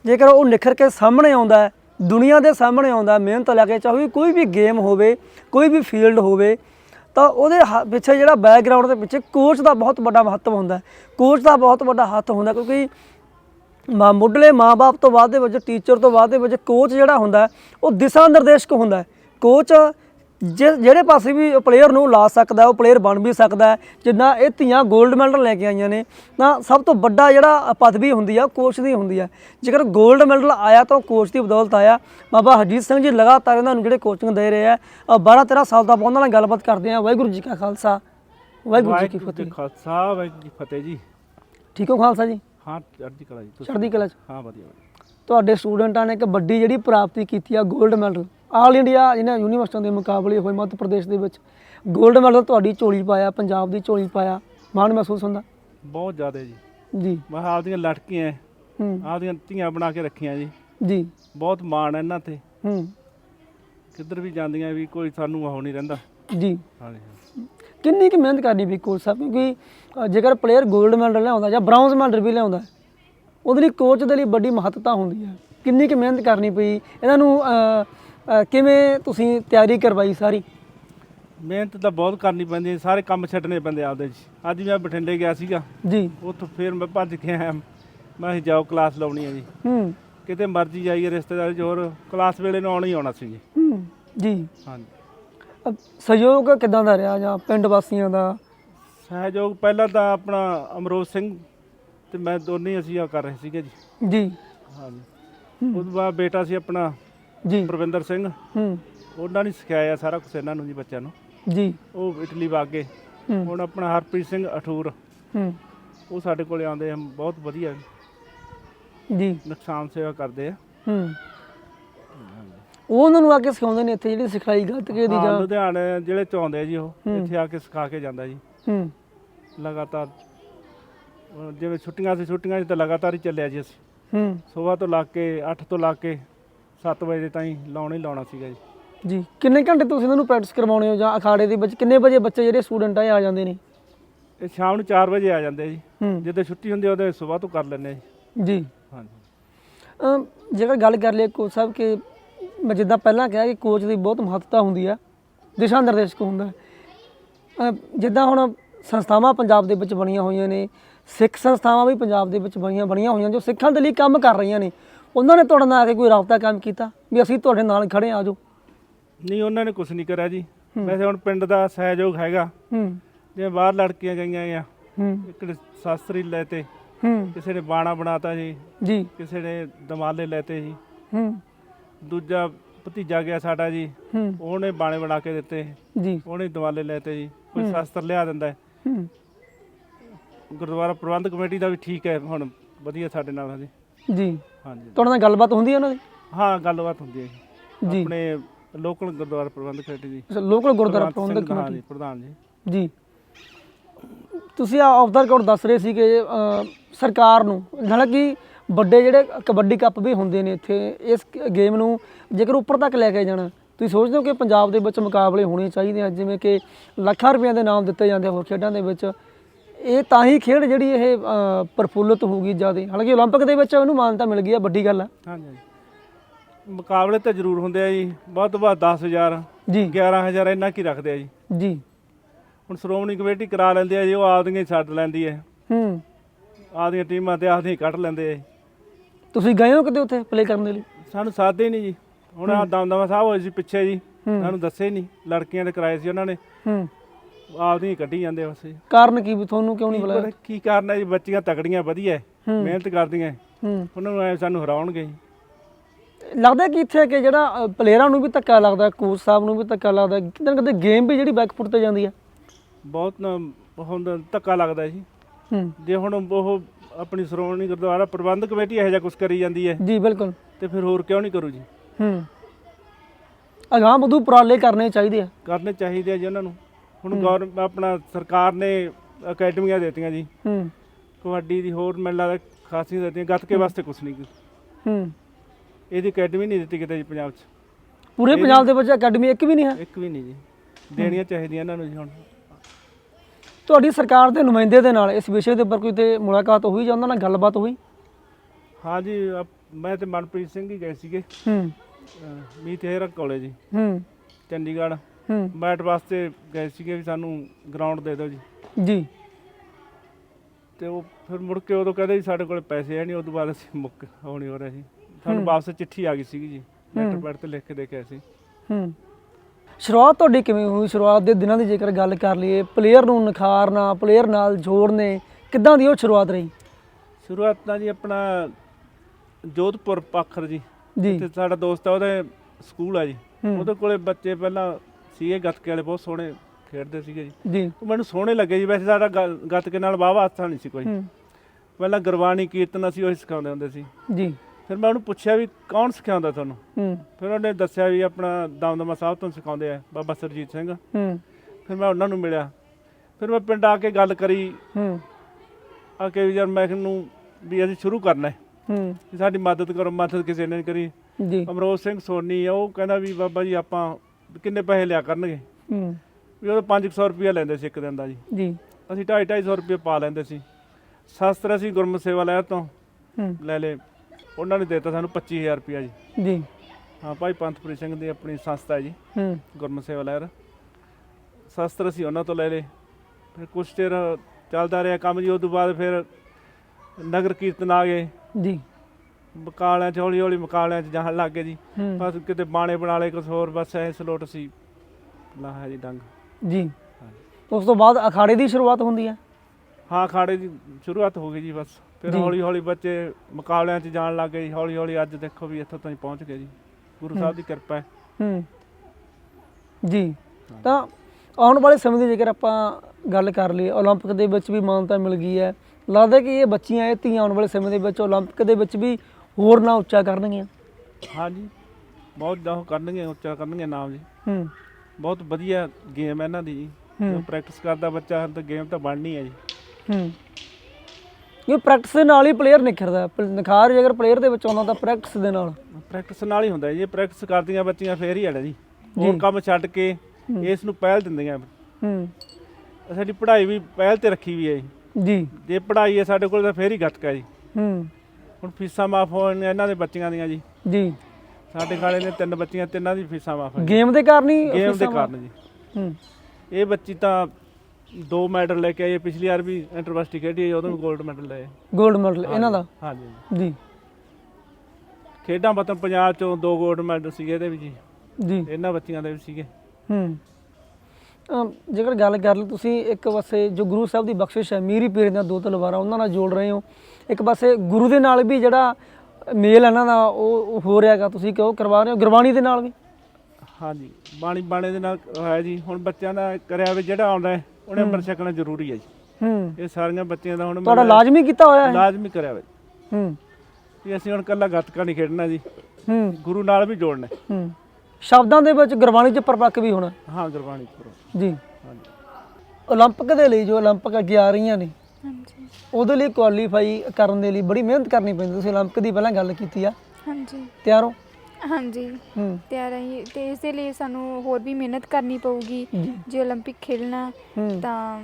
ਜੇਕਰ ਉਹ ਨਿਖਰ ਕੇ ਸਾਹਮਣੇ ਆਉਂਦਾ ਹੈ ਦੁਨੀਆ ਦੇ ਸਾਹਮਣੇ ਆਉਂਦਾ, ਮਿਹਨਤ ਲਾ ਕੇ ਚਾਹੇ ਕੋਈ ਵੀ ਗੇਮ ਹੋਵੇ, ਕੋਈ ਵੀ ਫੀਲਡ ਹੋਵੇ, ਤਾਂ ਉਹਦੇ ਹ- ਪਿੱਛੇ ਜਿਹੜਾ ਬੈਕਗ੍ਰਾਉਂਡ ਦੇ ਪਿੱਛੇ ਕੋਚ ਦਾ ਬਹੁਤ ਵੱਡਾ ਮਹੱਤਵ ਹੁੰਦਾ ਕੋਚ ਦਾ ਬਹੁਤ ਵੱਡਾ ਹੱਥ ਹੁੰਦਾ ਕਿਉਂਕਿ ਮਾਂ, ਮੁੱਢਲੇ ਮਾਂ-ਬਾਪ ਤੋਂ ਬਾਅਦ ਦੇ ਵਿੱਚ ਟੀਚਰ ਤੋਂ ਬਾਅਦ ਦੇ ਵਿੱਚ ਕੋਚ ਜਿਹੜਾ ਹੁੰਦਾ ਉਹ ਦਿਸ਼ਾ ਨਿਰਦੇਸ਼ਕ ਹੁੰਦਾ ਕੋਚ ਜਿਸ ਜਿਹੜੇ ਪਾਸੇ ਵੀ ਪਲੇਅਰ ਨੂੰ ਲਾ ਸਕਦਾ ਉਹ ਪਲੇਅਰ ਬਣ ਵੀ ਸਕਦਾ ਜਿੱਦਾਂ ਇਹ ਧੀਆਂ 골ਡ ਮੈਡਲ ਲੈ ਕੇ ਆਈਆਂ ਨੇ ਤਾਂ ਸਭ ਤੋਂ ਵੱਡਾ ਜਿਹੜਾ ਪਦਵੀ ਹੁੰਦੀ ਆ ਕੋਚ ਦੀ ਹੁੰਦੀ ਆ। ਜੇਕਰ 골ਡ ਮੈਡਲ ਆਇਆ ਤਾਂ ਕੋਚ ਦੀ ਬਦੌਲਤ ਆਇਆ। ਬਾਬਾ ਹਰਜੀਤ ਸਿੰਘ ਜੀ ਲਗਾਤਾਰ ਇਹਨਾਂ ਨੂੰ ਜਿਹੜੇ ਕੋਚਿੰਗ ਦੇ ਰਹੇ ਆ 12 13 ਸਾਲ ਦਾ ਉਹਨਾਂ ਨਾਲ ਗੱਲਬਾਤ ਕਰਦੇ ਆ। ਵਾਹਿਗੁਰੂ ਜੀ ਕਾ ਖਾਲਸਾ। ਵਾਹਿਗੁਰੂ ਜੀ ਕੀ ਫਤਿਹ। ਖਾਲਸਾ ਵਾਹਿਗੁਰੂ ਜੀ ਫਤਿਹ ਜੀ। ਠੀਕ ਹੋ ਖਾਲਸਾ ਜੀ? ਹਾਂ ਚੜ੍ਹਦੀ ਕਲਾ ਜੀ ਚੜ੍ਹਦੀ ਕਲਾ ਹਾਂ ਵਧੀਆ ਤੁਹਾਡੇ ਸਟੂਡੈਂਟਾਂ ਨੇ ਇੱਕ ਵੱਡੀ ਜਿਹੜੀ ਪ੍ਰਾਪਤੀ ਕੀਤੀ ਆ 골ਡ ਮੈਡਲ ਆਲ ਇੰਡੀਆ ਇਹਨਾਂ ਯੂਨੀਵਰਸਿਟੀਆਂ ਦੇ ਮੁਕਾਬਲੇ ਹੋਏ ਮੱਧ ਪ੍ਰਦੇਸ਼ ਦੇ ਵਿੱਚ 골ਡ ਮੈਡਲ ਤੁਹਾਡੀ ਝੋਲੀ ਪਾਇਆ ਪੰਜਾਬ ਦੀ ਝੋਲੀ ਪਾਇਆ ਮਾਣ ਮਹਿਸੂਸ ਹੁੰਦਾ? ਬਹੁਤ ਜ਼ਿਆਦਾ ਜੀ। ਜੀ। ਮੈਂ ਆਪਦੀਆਂ ਲੜਕੀਆਂ ਹੂੰ। ਆਪਦੀਆਂ ਧੀਆਂ ਬਣਾ ਕੇ ਰੱਖੀਆਂ ਜੀ। ਜੀ। ਬਹੁਤ ਮਾਣ ਹੈ ਇਹਨਾਂ ਤੇ। ਹੂੰ। ਕਿੱਧਰ ਵੀ ਜਾਂਦੀਆਂ ਵੀ ਕੋਈ ਸਾਨੂੰ ਉਹ ਨਹੀਂ ਰਹਿੰਦਾ। ਜੀ। ਹਾਂਜੀ। ਕਿੰਨੀ ਕੁ ਮਿਹਨਤ ਕਰਨੀ ਵੀ ਕੋਚ ਸਾਹਿਬ ਕਿਉਂਕਿ ਜੇਕਰ ਪਲੇਅਰ 골ਡ ਮੈਡਲ ਲਿਆਉਂਦਾ ਜਾਂ ਬ੍ਰਾਊਨਜ਼ ਮੈਡਲ ਵੀ ਲਿਆਉਂਦਾ ਉਹਦੇ ਲਈ ਕੋਚ ਦੇ ਲਈ ਵੱਡੀ ਮਹੱਤਤਾ ਹੁੰਦੀ ਹੈ। ਕਿੰਨੀ ਕੁ ਮਿਹਨਤ ਕਰਨੀ ਪਈ ਇਹਨਾਂ ਨੂੰ ਅ, ਕਿਵੇਂ ਤੁਸੀਂ ਤਿਆਰੀ ਕਰਵਾਈ ਸਾਰੀ? ਮਿਹਨਤ ਤਾਂ ਬਹੁਤ ਕਰਨੀ ਪੈਂਦੀ ਹੈ ਸਾਰੇ ਕੰਮ ਛੱਡਣੇ ਪੈਂਦੇ ਆਪਦੇ ਜੀ ਅੱਜ ਮੈਂ ਬਠਿੰਡੇ ਗਿਆ ਸੀਗਾ। ਜੀ। ਉੱਥੋਂ ਫਿਰ ਮੈਂ ਭੱਜ ਕੇ ਆਇਆ। ਮੈਂ ਕਿਹਾ ਜਾਓ ਕਲਾਸ ਲਾਉਣੀ ਹੈ ਜੀ। ਹੂੰ। ਕਿਤੇ ਮਰਜ਼ੀ ਜਾਈਏ ਰਿਸ਼ਤੇਦਾਰ ਚ ਹੋਰ ਕਲਾਸ ਵੇਲੇ ਨੂੰ ਆਉਣਾ ਹੀ ਆਉਣਾ ਸੀ ਜੀ। ਹੂੰ ਜੀ। ਹਾਂਜੀ। ਅ, ਸਹਿਯੋਗ ਕਿਦਾਂ ਦਾ ਰਿਹਾ ਜਾਂ ਪਿੰਡ ਵਾਸੀਆਂ ਦਾ? ਸਹਿਯੋਗ ਪਹਿਲਾਂ ਤਾਂ ਆਪਣਾ ਅਮਰੋਜ ਸਿੰਘ ਤੇ ਮੈਂ ਦੋਨੇ ਅਸੀਂ ਆ ਕਰ ਰਹੇ ਸੀਗੇ ਜੀ। ਜੀ। ਹਾਂਜੀ। ਹੂੰ। ਉਸ ਤੋਂ ਬਾਅਦ ਬੇਟਾ ਸੀ ਆਪਣਾ ਜੀ। ਪ੍ਰਵਿੰਦਰ ਸਿੰਘ। ਹੂੰ। ਉਹਨਾਂ ਨੇ ਸਿਖਾਇਆ ਸਾਰਾ ਕੁਝ ਇਹਨਾਂ ਨੂੰ ਜੀ ਬੱਚਿਆਂ ਨੂੰ। ਜੀ। ਉਹ ਇਟਲੀ ਵਗ ਹੂੰ। ਹੁਣ ਆਪਣਾ ਹਰਪ੍ਰੀਤ ਸਿੰਘ ਅਠੂਰ। ਹੂੰ। ਉਹ ਸਾਡੇ ਕੋਲੇ ਆਉਂਦੇ ਆ ਬਹੁਤ ਵਧੀਆ ਜੀ। ਨੁਕਸਾਨ ਸੇਵਾ ਕਰਦੇ ਆ। ਹੂੰ। ਉਹ ਉਹਨਾਂ ਨੂੰ ਆ ਕੇ ਸਿਖਾਉਂਦੇ ਨੇ ਇੱਥੇ ਜਿਹੜੀ ਸਿਖਲਾਈ ਗੱਤਕੇ ਦੀ ਹਾਂ, ਜਾਂ ਲੁਧਿਆਣੇ ਜਿਹੜੇ ਚ ਆਉਂਦੇ ਆ ਜੀ ਉਹ ਹੂੰ। ਇੱਥੇ ਆ ਕੇ ਸਿਖਾ ਕੇ ਜਾਂਦਾ ਜੀ। ਹੂੰ। ਲਗਾਤਾਰ ਅਹ ਜਿਵੇਂ ਛੁੱਟੀਆਂ ਸੀ ਛੁੱਟੀਆਂ 'ਚ ਤਾਂ ਲਗਾਤਾਰ ਹੀ ਚੱਲਿਆ ਜੀ ਅਸੀਂ। ਹੂੰ। ਸਵੇਰ ਤੋਂ ਲਾ ਕੇ 8 ਤੋਂ ਲਾ ਕੇ 7 ਵਜੇ ਤਾਈਂ ਲਾਉਣਾ ਹੀ ਲਾਉਣਾ ਸੀਗਾ ਜੀ। ਜੀ ਕਿੰਨੇ ਘੰਟੇ ਤੁਸੀਂ ਇਹਨਾਂ ਨੂੰ ਪ੍ਰੈਕਟਿਸ ਕਰਵਾਉਣੇ ਹੋ ਜਾਂ ਅਖਾੜੇ ਦੇ ਵਿੱਚ ਕਿੰਨੇ ਵਜੇ ਬੱਚੇ ਜਿਹੜੇ ਸਟੂਡੈਂਟ ਆ ਆ ਜਾਂਦੇ ਨੇ? ਇਹ ਸ਼ਾਮ ਨੂੰ 4 ਵਜੇ ਆ ਜਾਂਦੇ ਆ ਜੀ। ਹੂੰ। ਜਦੋਂ ਛੁੱਟੀ ਹੁੰਦੀ ਆ ਉਹਦੇ ਸਵੇਰ ਤੋਂ ਕਰ ਲੈਂਦੇ ਆ ਜੀ। ਜੀ। ਹਾਂਜੀ। ਅਮ ਜੇਕਰ ਗੱਲ ਕਰ ਲਈਏ ਕੋਚ ਸਾਹਿਬ ਕਿ ਮੈਂ ਜਿੱਦਾਂ ਪਹਿਲਾਂ ਕਿਹਾ ਕਿ ਕੋਚ ਦੀ ਬਹੁਤ ਮਹੱਤਤਾ ਹੁੰਦੀ ਹੈ ਦਿਸ਼ਾ ਨਿਰਦੇਸ਼ਕ ਹੁੰਦਾ। ਹੈ ਅਮ ਜਿੱਦਾਂ ਹੁਣ ਸੰਸਥਾਵਾਂ ਪੰਜਾਬ ਦੇ ਵਿੱਚ ਬਣੀਆਂ ਹੋਈਆਂ ਨੇ ਸਿੱਖ ਸੰਸਥਾਵਾਂ ਵੀ ਪੰਜਾਬ ਦੇ ਵਿੱਚ ਬਣੀਆਂ ਬਣੀਆਂ ਹੋਈਆਂ ਜੋ ਸਿੱਖਾਂ ਦੇ ਲਈ ਕੰਮ ਕਰ ਰਹੀਆਂ ਨੇ। ਉਹਨਾਂ ਨੇ ਤੁਹਾਡੇ ਨਾਲ ਆ ਕੇ ਕੋਈ ਰਾਬਤਾ ਕਾਇਮ ਕੀਤਾ ਵੀ ਅਸੀਂ ਤੁਹਾਡੇ ਨਾਲ ਖੜੇ ਆ ਜਾਓ? ਨਹੀਂ ਉਹਨਾਂ ਨੇ ਕੁਝ ਨਹੀਂ ਕਰਿਆ ਜੀ। ਵੈਸੇ ਹੁਣ ਪਿੰਡ ਦਾ ਸਹਿਯੋਗ ਹੈਗਾ। ਹੂੰ। ਜਿਵੇਂ ਬਾਹਰ ਲੜਕੀਆਂ ਗਈਆਂ ਆ। ਹੂੰ। ਇੱਕ ਸ਼ਾਸਤਰੀ ਲੈ ਤੇ ਹੂੰ। ਕਿਸੇ ਨੇ ਬਾਣਾ ਬਣਾਤਾ ਜੀ। ਜੀ। ਕਿਸੇ ਨੇ ਦਮਾਲੇ ਲੈਤੇ ਜੀ। ਹੂੰ। ਦੂਜਾ ਭਤੀਜਾ ਗਿਆ ਸਾਡਾ ਜੀ। ਹੂੰ। ਉਹਨੇ ਬਾਣੇ ਬਣਾ ਕੇ ਦਿੱਤੇ। ਜੀ। ਉਹਨੇ ਦਮਾਲੇ ਲੈਤੇ ਜੀ। ਕੋਈ ਸ਼ਾਸਤਰ ਲਿਆ ਦਿੰਦਾ ਹੈ। ਹੂੰ। ਗੁਰਦੁਆਰਾ ਪ੍ਰਬੰਧਕ ਕਮੇਟੀ ਦਾ ਵੀ ਠੀਕ ਹੈ। ਹੁਣ ਵਧੀਆ ਸਾਡੇ ਨਾਲ ਹੈ ਜੀ। ਜੀ। ਹਾਂਜੀ। ਤੁਹਾਡੇ ਨਾਲ ਗੱਲਬਾਤ ਹੁੰਦੀ ਹੈ ਉਹਨਾਂ ਦੀ? ਹਾਂ ਗੱਲਬਾਤ ਹੁੰਦੀ ਹੈ ਜੀ। ਜੀ। ਆਪਣੇ ਲੋਕਲ ਗੁਰਦੁਆਰਾ ਪ੍ਰਬੰਧਕ ਕਮੇਟੀ ਦੀ। ਲੋਕਲ ਗੁਰਦੁਆਰਾ ਪ੍ਰਬੰਧਕ ਕਮੇਟੀ। ਜੀ ਪ੍ਰਧਾਨ ਜੀ। ਜੀ। ਤੁਸੀਂ ਆ ਆਫ ਦਾ ਰਿਕਾਰਡ ਦੱਸ ਰਹੇ ਸੀ ਕਿ ਸਰਕਾਰ ਨੂੰ। ਹਾਲਾਂਕਿ ਵੱਡੇ ਜਿਹੜੇ ਕਬੱਡੀ ਕੱਪ ਵੀ ਹੁੰਦੇ ਨੇ ਇੱਥੇ ਇਸ ਗੇਮ ਨੂੰ ਜੇਕਰ ਉੱਪਰ ਤੱਕ ਲੈ ਕੇ ਜਾਣਾ ਤੁਸੀਂ ਸੋਚਦੇ ਹੋ ਕਿ ਪੰਜਾਬ ਦੇ ਵਿੱਚ ਮੁਕਾਬਲੇ ਹੋਣੇ ਚਾਹੀਦੇ ਆ? ਜਿਵੇਂ ਕਿ ਲੱਖਾਂ ਰੁਪਈਆਂ ਦੇ ਨਾਮ ਦਿੱਤੇ ਜਾਂਦੇ ਆ ਹੋਰ ਖੇਡਾਂ ਦੇ ਵਿੱਚ। ਇਹ ਤਾਂ ਹੀ ਖੇਡ ਜਿਹੜੀ ਇਹ ਅ, ਪ੍ਰਫੁੱਲਤ ਹੋਊਗੀ ਜ਼ਿਆਦਾ ਹਾਲਾਂਕਿ 올림픽 ਦੇ ਵਿੱਚ ਉਹਨੂੰ ਮਾਨਤਾ ਮਿਲ ਗਈ ਆ ਵੱਡੀ ਗੱਲ ਆ ਹਾਂਜੀ ਹਾਂਜੀ ਮੁਕਾਬਲੇ ਤਾਂ ਜ਼ਰੂਰ ਹੁੰਦੇ ਆ ਜੀ ਵੱਧ ਤੋਂ ਵੱਧ 10000 ਜੀ 11000 ਇੰਨਾ ਕੀ ਰੱਖਦੇ ਆ ਜੀ ਜੀ ਹੁਣ ਸ਼੍ਰੋਮਣੀ ਕਮੇਟੀ ਕਰਾ ਲੈਂਦੇ ਆ ਜੀ ਉਹ ਆਪਦੀਆਂ ਹੀ ਛੱਡ ਲੈਂਦੀ ਹੈ ਹੂੰ ਆਪਦੀਆਂ ਟੀਮਾਂ ਤੇ ਆਪਦੀਆਂ ਹੀ ਕੱਢ ਲੈਂਦੇ ਆ ਜੀ। ਤੁਸੀਂ ਗਏ ਹੋ ਕਿਤੇ ਉੱਥੇ ਪਲੇ ਕਰਨ ਦੇ ਲਈ ਸਾਨੂੰ ਸਾਦੇ ਹੀ ਨਹੀਂ ਜੀ ਹੁਣ ਆ ਦਮਦਮਾ ਸਾਹਿਬ ਹੋਏ ਸੀ ਪਿੱਛੇ ਜੀ ਸਾਨੂੰ ਦੱਸੇ ਨਹੀਂ ਲੜਕੀਆਂ ਦੇ ਕਰਾਏ ਸੀ ਉਹਨਾਂ ਨੇ ਹੂੰ ਆਪਦੀਆਂ ਹੀ ਕੱਢੀ ਜਾਂਦੇ ਬਸ। ਜੀ। ਕਾਰਨ ਕੀ ਵੀ ਤੁਹਾਨੂੰ ਕਿਉਂ ਨਹੀਂ ਬੁਲਾਇਆ? ਪਤਾ ਕੀ ਕਾਰਨ ਹੈ ਜੀ ਬੱਚੀਆਂ ਤਕੜੀਆਂ ਵਧੀਆ ਹੈ, ਮਿਹਨਤ ਕਰਦੀਆਂ ਹੈ। ਹੂੰ। ਉਹਨਾਂ ਨੂੰ ਐ ਸਾਨੂੰ ਹਰਾਉਣਗੇ ਜੀ। ਲੱਗਦਾ ਕਿ ਇੱਥੇ ਕਿ ਜਿਹੜਾ ਪਲੇਅਰਾਂ ਨੂੰ ਵੀ ਧੱਕਾ ਲੱਗਦਾ ਕੋਚ ਸਾਹਿਬ ਨੂੰ ਵੀ ਧੱਕਾ ਲੱਗਦਾ ਕਿਤੇ ਨਾ ਕਿਤੇ ਗੇਮ ਵੀ ਜਿਹੜੀ ਬੈਕਫੁੱਟ ਤੇ ਜਾਂਦੀ ਹੈ ਬਹੁਤ ਨਾ ਹੁੰਦਾ ਧੱਕਾ ਲੱਗਦਾ ਜੀ। ਹੂੰ। ਜੇ ਹੁਣ ਉਹ ਆਪਣੀ ਸ਼੍ਰੋਮਣੀ ਗੁਰਦੁਆਰਾ ਪ੍ਰਬੰਧਕ ਕਮੇਟੀ ਇਹੋ ਜਿਹਾ ਕੁਝ ਕਰੀ ਜਾਂਦੀ ਹੈ ਜੀ ਬਿਲਕੁਲ। ਤੇ ਫਿਰ ਹੋਰ ਕਿਉਂ ਨਹੀਂ ਕਰੂ ਜੀ? ਹੂੰ। ਅਗਾਂਹ ਵਧੂ ਉਪਰਾਲੇ ਕਰਨੇ ਚਾਹੀਦੇ ਆ। ਕਰਨੇ ਚਾਹੀਦੇ ਆ ਜੀ ਉਹਨਾਂ ਨੂੰ। ਹੁਣ ਗੌਰ ਆਪਣਾ ਸਰਕਾਰ ਨੇ ਅਕੈਡਮੀਆਂ ਦਿੱਤੀਆਂ ਜੀ। ਹੂੰ। ਕਬੱਡੀ ਦੀ ਹੋਰ ਮੈਨੂੰ ਲੱਗਦਾ ਖਾਸੀਆਂ ਦਿੱਤੀਆਂ ਗੱਤਕੇ ਵਾਸਤੇ ਕੁਝ ਨਹੀਂ। ਹੂੰ। ਇਹਦੀ ਅਕੈਡਮੀ ਨਹੀਂ ਦਿੱਤੀ ਕਿਤੇ ਜੀ ਪੰਜਾਬ 'ਚ। ਪੂਰੇ ਪੰਜਾਬ ਦੇ ਵਿੱਚ ਅਕੈਡਮੀ ਇੱਕ ਵੀ ਨਹੀਂ ਹੈ? ਇੱਕ ਵੀ ਨਹੀਂ ਜੀ। ਦੇਣੀਆਂ ਚਾਹੀਦੀਆਂ ਇਹਨਾਂ ਨੂੰ ਜੀ ਹੁਣ। ਤੁਹਾਡੀ ਸਰਕਾਰ ਦੇ ਨੁਮਾਇੰਦੇ ਦੇ ਨਾਲ ਇਸ ਵਿਸ਼ੇ ਦੇ ਉੱਪਰ ਕੋਈ ਤੇ ਮੁਲਾਕਾਤ ਹੋਈ ਜਾਂ ਉਹਨਾਂ ਨਾਲ ਗੱਲਬਾਤ ਹੋਈ? ਹਾਂ ਜੀ ਮੈਂ ਤੇ ਮਨਪ੍ਰੀਤ ਸਿੰਘ ਹੀ ਗਏ ਸੀਗੇ। ਹੂੰ। ਮੀਤ ਹੇਰਾ ਕਾਲਜ ਜੀ। ਹੂੰ। ਚੰਡੀਗੜ੍ਹ। ਹੂੰ। ਮੈਟ ਵਾਸਤੇ ਗਏ ਸੀਗੇ ਵੀ ਸਾਨੂੰ ਗਰਾਊਂਡ ਦੇ ਦਿਓ ਜੀ। ਜੀ। ਤੇ ਉਹ ਫਿਰ ਮੁੜ ਕੇ ਉਦੋਂ ਕਹਿੰਦੇ ਜੀ ਸਾਡੇ ਕੋਲ ਪੈਸੇ ਹੈ ਨਹੀਂ ਉਦੋਂ ਬਾਅਦ ਅਸੀਂ ਮੁੱਕ ਨਹੀਂ ਹੋ ਰਿਹਾ ਸੀ ਸਾਨੂੰ ਵਾਪਸ ਚਿੱਠੀ ਆ ਗਈ ਸੀਗੀ ਜੀ ਲੈਟਰ ਪੈਡ ਤੇ ਲਿਖ ਕੇ ਦੇ ਕੇ ਆਏ ਸੀ। ਹੂੰ। ਸ਼ੁਰੂਆਤ ਤੁਹਾਡੀ ਕਿਵੇਂ ਹੋਈ? ਸ਼ੁਰੂਆਤ ਦੇ ਦਿਨਾਂ ਦੀ ਜੇਕਰ ਗੱਲ ਕਰ ਲਈਏ ਪਲੇਅਰ ਨੂੰ ਨਿਖਾਰਨਾ ਪਲੇਅਰ ਨਾਲ ਜੋੜਨੇ ਕਿੱਦਾਂ ਦੀ ਉਹ ਸ਼ੁਰੂਆਤ ਰਹੀ? ਸ਼ੁਰੂਆਤ ਤਾਂ ਜੀ ਆਪਣਾ ਜੋਧਪੁਰ ਪਾਖਰ ਜੀ। ਜੀ। ਤੇ ਸਾਡਾ ਦੋਸਤ ਆ ਉਹਦੇ ਸਕੂਲ ਆ ਜੀ। ਉਹਦੇ ਕੋਲੇ ਬੱਚੇ ਪਹਿਲਾਂ ਸੀਗੇ ਗੱਤਕੇ ਵਾਲੇ ਬਹੁਤ ਸੋਹਣੇ ਖੇਡਦੇ ਸੀਗੇ ਜੀ। ਜੀ। ਉਹ ਮੈਨੂੰ ਸੋਹਣੇ ਲੱਗੇ ਜੀ ਵੈਸੇ ਸਾਡਾ ਗ- ਗੱਤਕੇ ਨਾਲ ਵਾਵਾ ਹੱਥਾਂ ਨਹੀਂ ਸੀ ਕੋਈ। ਹੂੰ। ਪਹਿਲਾਂ ਗੁਰਬਾਣੀ ਕੀਰਤਨ ਅਸੀਂ ਉਹੀ ਸਿਖਾਉਂਦੇ ਹੁੰਦੇ ਸੀ। ਜੀ। ਫਿਰ ਮੈਂ ਉਹਨੂੰ ਪੁੱਛਿਆ ਵੀ ਕੌਣ ਸਿਖਾਉਂਦਾ ਤੁਹਾਨੂੰ? ਹੂੰ। ਫਿਰ ਉਹਨੇ ਦੱਸਿਆ ਵੀ ਆਪਣਾ ਦਮਦਮਾ ਸਾਹਿਬ ਤੋਂ ਸਿਖਾਉਂਦੇ ਆ ਬਾਬਾ ਸਰਜੀਤ ਸਿੰਘ। ਹੂੰ। ਫਿਰ ਮੈਂ ਉਹਨਾਂ ਨੂੰ ਮਿਲਿਆ। ਫਿਰ ਮੈਂ ਪਿੰਡ ਆ ਕੇ ਗੱਲ ਕਰੀ। ਹੂੰ। ਆ ਕੇ ਵੀ ਯਾਰ ਮੈਂ ਨੂੰ ਵੀ ਅਸੀਂ ਸ਼ੁਰੂ ਕਰਨਾ ਹੈ। ਹੂੰ। ਵੀ ਸਾਡੀ ਮਦਦ ਕਰੋ ਮਦਦ ਕਿਸੇ ਨੇ ਨਹੀਂ ਕਰੀ। ਜੀ। ਅਮਰੋਜ ਸਿੰਘ ਸੋਨੀ ਆ ਉਹ ਕਹਿੰਦਾ ਵੀ ਬਾਬਾ ਜੀ ਆਪਾਂ ਕਿੰਨੇ ਪੈਸੇ ਲਿਆ ਕਰਨਗੇ? ਹੂੰ। ਵੀ ਉਹ 500 ਰੁਪਇਆ ਲੈਂਦੇ ਸੀ ਇੱਕ ਦਿਨ ਦਾ ਜੀ। ਜੀ। ਅਸੀਂ 2.5 250 ਰੁਪਏ ਪਾ ਲੈਂਦੇ ਸੀ। ਸ਼ਾਸਤਰ ਅਸੀਂ ਗੁਰਮਤਿ ਸੇਵਾ ਲਹਿਰ ਤੋਂ ਹੂੰ। ਲੈ ਲੇ ਉਹਨਾਂ ਨੇ ਦਿੱਤਾ ਸਾਨੂੰ 25000 ਰੁਪਇਆ ਜੀ। ਜੀ। ਹਾਂ ਭਾਈ ਪੰਥਪ੍ਰੀਤ ਸਿੰਘ ਦੀ ਆਪਣੀ ਸੰਸਥਾ ਜੀ। ਹੂੰ। ਗੁਰਮਤਿ ਸੇਵਾ ਲਹਿਰ ਸ਼ਾਸਤਰ ਅਸੀਂ ਉਹਨਾਂ ਤੋਂ ਲੈ ਲੇ ਫਿਰ ਕੁਛ ਚਿਰ ਚੱਲਦਾ ਰਿਹਾ ਕੰਮ ਜੀ। ਉਸ ਤੋਂ ਬਾਅਦ ਫਿਰ ਨਗਰ ਕੀਰਤਨ ਆ ਗਏ। ਜੀ। ਮਕਾਲਿਆਂ 'ਚ ਹੌਲੀ ਹੌਲੀ ਮਕਾਲਿਆਂ 'ਚ ਜਾਣ ਲੱਗ ਗਏ ਜੀ ਹੂੰ ਬਸ ਕਿਤੇ ਬਾਣੇ ਬਣਾ ਲਏ ਕੁਛ ਹੋਰ ਬਸ ਐ ਸਲੋਟ ਸੀ ਲਾਹਾ ਜੀ ਡੰਗ ਜੀ ਉਸ ਤੋਂ ਬਾਅਦ ਅਖਾੜੇ ਦੀ ਸ਼ੁਰੂਆਤ ਹੁੰਦੀ ਹੈ ਹਾਂ ਖਾੜੇ ਦੀ ਸ਼ੁਰੂਆਤ ਹੋ ਗਈ ਜੀ ਬਸ ਫਿਰ ਜੀ। ਹੌਲੀ ਹੌਲੀ ਬੱਚੇ ਮੁਕਾਬਲਿਆਂ 'ਚ ਜਾਣ ਲੱਗ ਗਏ ਜੀ ਹੌਲੀ ਹੌਲੀ ਅੱਜ ਦੇਖੋ ਵੀ ਇੱਥੋਂ ਤਾਈਂ ਪਹੁੰਚ ਗਏ ਜੀ ਗੁਰੂ ਸਾਹਿਬ ਦੀ ਕਿਰਪਾ ਹੈ ਹੂੰ ਜੀ ਤਾਂ ਆਉਣ ਵਾਲੇ ਸਮੇਂ ਦੀ ਜੇਕਰ ਆਪਾਂ ਗੱਲ ਕਰ ਲਈਏ 올림픽 ਦੇ ਵਿੱਚ ਵੀ ਮਾਨਤਾ ਮਿਲ ਗਈ ਹੈ ਲੱਗਦਾ ਕਿ ਇਹ ਬੱਚੀਆਂ ਇਹ ਧੀਆਂ ਆਉਣ ਵਾਲੇ ਸਮੇਂ ਦੇ ਵਿੱਚ 올림픽 ਦੇ ਵਿੱਚ ਵੀ ਹੋਰ ਨਾ ਉੱਚਾ ਕਰਨਗੀਆਂ। ਹਾਂਜੀ ਬਹੁਤ ਦਾ ਕਰਨਗੇ ਉੱਚਾ ਕਰਨਗੇ ਨਾਮ ਜੀ। ਹੂੰ। ਬਹੁਤ ਵਧੀਆ ਗੇਮ ਹੈ ਇਹਨਾਂ ਦੀ ਜੀ। ਹੂੰ। ਜੋ ਪ੍ਰੈਕਟਿਸ ਕਰਦਾ ਬੱਚਾ ਤਾਂ ਗੇਮ ਤਾਂ ਬਣਨੀ ਹੈ ਜੀ। ਹੂੰ। ਕਿ ਪ੍ਰੈਕਟਿਸ ਦੇ ਨਾਲ ਹੀ ਪਲੇਅਰ ਨਿਖਰਦਾ। ਹੈ। ਪ- ਨਿਖਾਰ ਜੇਕਰ ਪਲੇਅਰ ਦੇ ਵਿੱਚ ਆਉਂਦਾ ਤਾਂ ਪ੍ਰੈਕਟਿਸ ਦੇ ਨਾਲ। ਪ੍ਰੈਕਟਿਸ ਨਾਲ ਹੀ ਹੁੰਦਾ ਜੀ। ਪ੍ਰੈਕਟਿਸ ਕਰਦੀਆਂ ਬੱਚੀਆਂ ਫੇਰ ਹੀ ਆਣਾ ਜੀ। ਹੋਰ ਕੰਮ ਛੱਡ ਕੇ ਇਸ ਨੂੰ ਪਹਿਲ ਦਿੰਦੀਆਂ। ਹੂੰ। ਸਾਡੀ ਪੜ੍ਹਾਈ ਵੀ ਪਹਿਲ ਤੇ ਰੱਖੀ ਵੀ ਹੈ ਜੀ। ਜੀ। ਜੇ ਪੜ੍ਹਾਈ ਹੈ ਸਾਡੇ ਕੋਲ ਤਾਂ ਫੇਰ ਹੀ ਗੱਤਕਾ ਜੀ। ਹੂੰ। ਹੁਣ ਫੀਸਾਂ ਮਾਫ ਹੋਣੀਆਂ ਇਹਨਾਂ ਦੇ ਬੱਚਿਆਂ ਦੀਆਂ ਜੀ। ਜੀ। ਸਾਡੇ ਕਾਲੇ ਨੇ ਤਿੰਨ ਬੱਚੀਆਂ ਤਿੰਨਾਂ ਦੀ ਫੀਸਾਂ ਮਾਫ ਹੋਈਆਂ। ਗੇਮ ਦੇ ਕਾਰਨ ਹੀ ਗੇਮ ਦੇ ਕਾਰਨ ਜੀ। ਹੂੰ। ਇਹ ਬੱਚੀ ਤਾਂ ਦੋ ਮੈਡਲ ਲੈ ਕੇ ਆਈ ਹੈ ਪਿਛਲੀ ਵਾਰ ਵੀ ਇੰਟਰਵਰਸਿਟੀ ਖੇਡੀ ਹੈ ਵੀ 골ਡ ਮੈਡਲ ਲਏ। 골ਡ ਮੈਡਲ ਇਹਨਾਂ ਦਾ? ਹਾਂਜੀ ਜੀ। ਖੇਡਾਂ ਬਤਨ ਪੰਜਾਬ ਚੋਂ ਦੋ 골ਡ ਮੈਡਲ ਸੀਗੇ ਇਹਦੇ ਵੀ ਜੀ। ਜੀ। ਇਹਨਾਂ ਬੱਚੀਆਂ ਦੇ ਵੀ ਸੀਗੇ। ਹੂੰ। ਜੇਕਰ ਗੱਲ ਕਰ ਲਈ ਤੁਸੀਂ ਇੱਕ ਪਾਸੇ ਜੋ ਗੁਰੂ ਸਾਹਿਬ ਦੀ ਬਖਸ਼ਿਸ਼ ਹੈ ਮੀਰੀ ਪੀਰ ਦੀਆਂ ਦੋ ਤਲਵਾਰਾਂ ਉਹਨਾਂ ਨਾਲ ਜੋੜ ਰਹੇ ਹੋ। ਇੱਕ ਪਾਸੇ ਗੁਰੂ ਦੇ ਨਾਲ ਵੀ ਜਿਹੜਾ ਮੇਲ ਇਹਨਾਂ ਦਾ ਉਹ ਉਹ ਹੋ ਰਿਹਾਗਾ ਤੁਸੀਂ ਕਿਉਂ ਕਰਵਾ ਰਹੇ ਹੋ ਗੁਰਬਾਣੀ ਦੇ ਨਾਲ ਵੀ ਹਾਂਜੀ ਬਾਣੀ ਬਾਣੇ ਦੇ ਨਾਲ ਹੋਇਆ ਜੀ ਹੁਣ ਬੱਚਿਆਂ ਦਾ ਕਰਿਆ ਵੀ ਜਿਹੜਾ ਆਉਂਦਾ ਹੈ ਉਹਨੇ ਅੰਮ੍ਰਿਤ ਛਕਣਾ ਜ਼ਰੂਰੀ ਹੈ ਜੀ ਹੂੰ ਇਹ ਸਾਰੀਆਂ ਬੱਚਿਆਂ ਦਾ ਹੁਣ ਤੁਹਾਡਾ ਮੇਰਾ ਲਾਜ਼ਮੀ ਕੀਤਾ ਹੋਇਆ ਹੈ ਲਾਜ਼ਮੀ ਕਰਿਆ ਵਾ ਜੀ ਹੂੰ ਵੀ ਅਸੀਂ ਹੁਣ ਕੱਲਾ ਗੱਤਕਾ ਨਹੀਂ ਖੇਡਣਾ ਜੀ ਹੂੰ ਗੁਰੂ ਨਾਲ ਵੀ ਜੋੜਨਾ ਹੈ। ਹੂੰ ਸ਼ਬਦਾਂ ਦੇ ਵਿੱਚ ਗੁਰਬਾਣੀ ਚ ਪਰਪੱਕ ਵੀ ਹੋਣਾ ਹਾਂ ਗੁਰਬਾਣੀ ਕਰੋ ਜੀ ਹਾਂਜੀ 올림픽 ਦੇ ਲਈ ਜੋ 올림픽 ਅੱਗੇ ਆ ਰਹੀਆਂ ਨੇ ਹਾਂਜੀ ਉਹਦੇ ਲਈ ਕੁਆਲੀਫਾਈ ਕਰਨ ਦੇ ਲਈ ਬੜੀ ਮਿਹਨਤ ਕਰਨੀ ਪੈਂਦੀ ਤੁਸੀਂ 올림픽 ਦੀ ਪਹਿਲਾਂ ਗੱਲ ਕੀਤੀ ਆ ਹਾਂਜੀ ਤਿਆਰ ਹੋ ਹਾਂਜੀ ਹੂੰ ਤਿਆਰ ਹੈ ਤੇ ਇਸ ਦੇ ਲਈ ਸਾਨੂੰ ਹੋਰ ਵੀ ਮਿਹਨਤ ਕਰਨੀ ਪਊਗੀ ਜੀ ਜੇ 올림픽 ਖੇਡਣਾ ਹੂੰ ਤਾਂ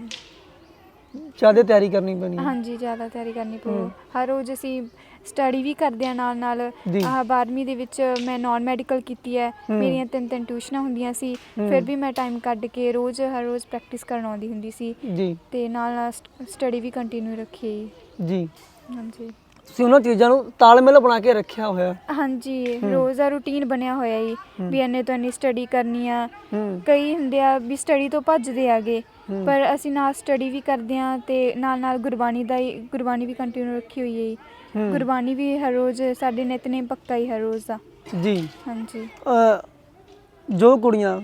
ਜ਼ਿਆਦਾ ਤਿਆਰੀ ਕਰਨੀ ਪੈਣੀ ਹੈ ਹਾਂਜੀ ਜ਼ਿਆਦਾ ਤਿਆਰੀ ਕਰਨੀ ਪਊ ਹਰ ਰੋਜ਼ ਅਸੀਂ ਸਟੱਡੀ ਵੀ ਕਰਦੇ ਆ ਨਾਲ ਨਾਲ। ਜੀ। ਆਹ 12ਵੀਂ ਦੇ ਵਿੱਚ ਮੈਂ ਨਾਨ ਮੈਡੀਕਲ ਕੀਤੀ ਹੈ। ਹੂੰ। ਮੇਰੀਆਂ ਤਿੰਨ ਤਿੰਨ ਟਿਊਸ਼ਨਾਂ ਹੁੰਦੀਆਂ ਸੀ। ਫਿਰ ਵੀ ਮੈਂ ਟਾਈਮ ਕੱਢ ਕੇ ਰੋਜ਼ ਹਰ ਰੋਜ਼ ਪ੍ਰੈਕਟਿਸ ਕਰਨ ਆਉਂਦੀ ਹੁੰਦੀ ਸੀ। ਜੀ। ਤੇ ਨਾਲ ਨਾਲ ਸਟੱਡੀ ਵੀ ਕੰਟੀਨਿਊ ਰੱਖੀ ਹੈ। ਜੀ। ਜੀ ਹਾਂਜੀ। ਤੁਸੀਂ ਉਹਨਾਂ ਚੀਜ਼ਾਂ ਨੂੰ ਤਾਲਮੇਲ ਬਣਾ ਕੇ ਰੱਖਿਆ ਹੋਇਆ। ਹਾਂਜੀ। ਰੋਜ਼ ਦਾ ਰੂਟੀਨ ਬਣਿਆ ਹੋਇਆ ਜੀ ਵੀ ਇੰਨੇ ਤੋਂ ਇੰਨੀ ਸਟੱਡੀ ਕਰਨੀ ਆ। ਹੂੰ। ਕਈ ਹੁੰਦੇ ਆ ਵੀ ਸਟੱਡੀ ਤੋਂ ਭੱਜਦੇ ਆਗੇ। ਪਰ ਅਸੀਂ ਨਾਲ ਸਟੱਡੀ ਵੀ ਕਰਦੇ ਆ ਤੇ ਨਾਲ ਨਾਲ ਗੁਰਬਾਣੀ ਦਾ ਹੀ ਗੁਰਬਾਣੀ ਵੀ ਕੰਟੀਨਿਊ ਰੱਖੀ ਹੋਈ ਹੈ ਜੀ। ਗੁਰਬਾਣੀ ਵੀ ਹਰ ਰੋਜ਼ ਸਾਡੇ ਨਿਤਨੇਮ ਪੱਕਾ ਹੀ ਹਰ ਰੋਜ਼ ਦਾ। ਜੀ। ਹਾਂਜੀ। ਜੋ ਕੁੜੀਆਂ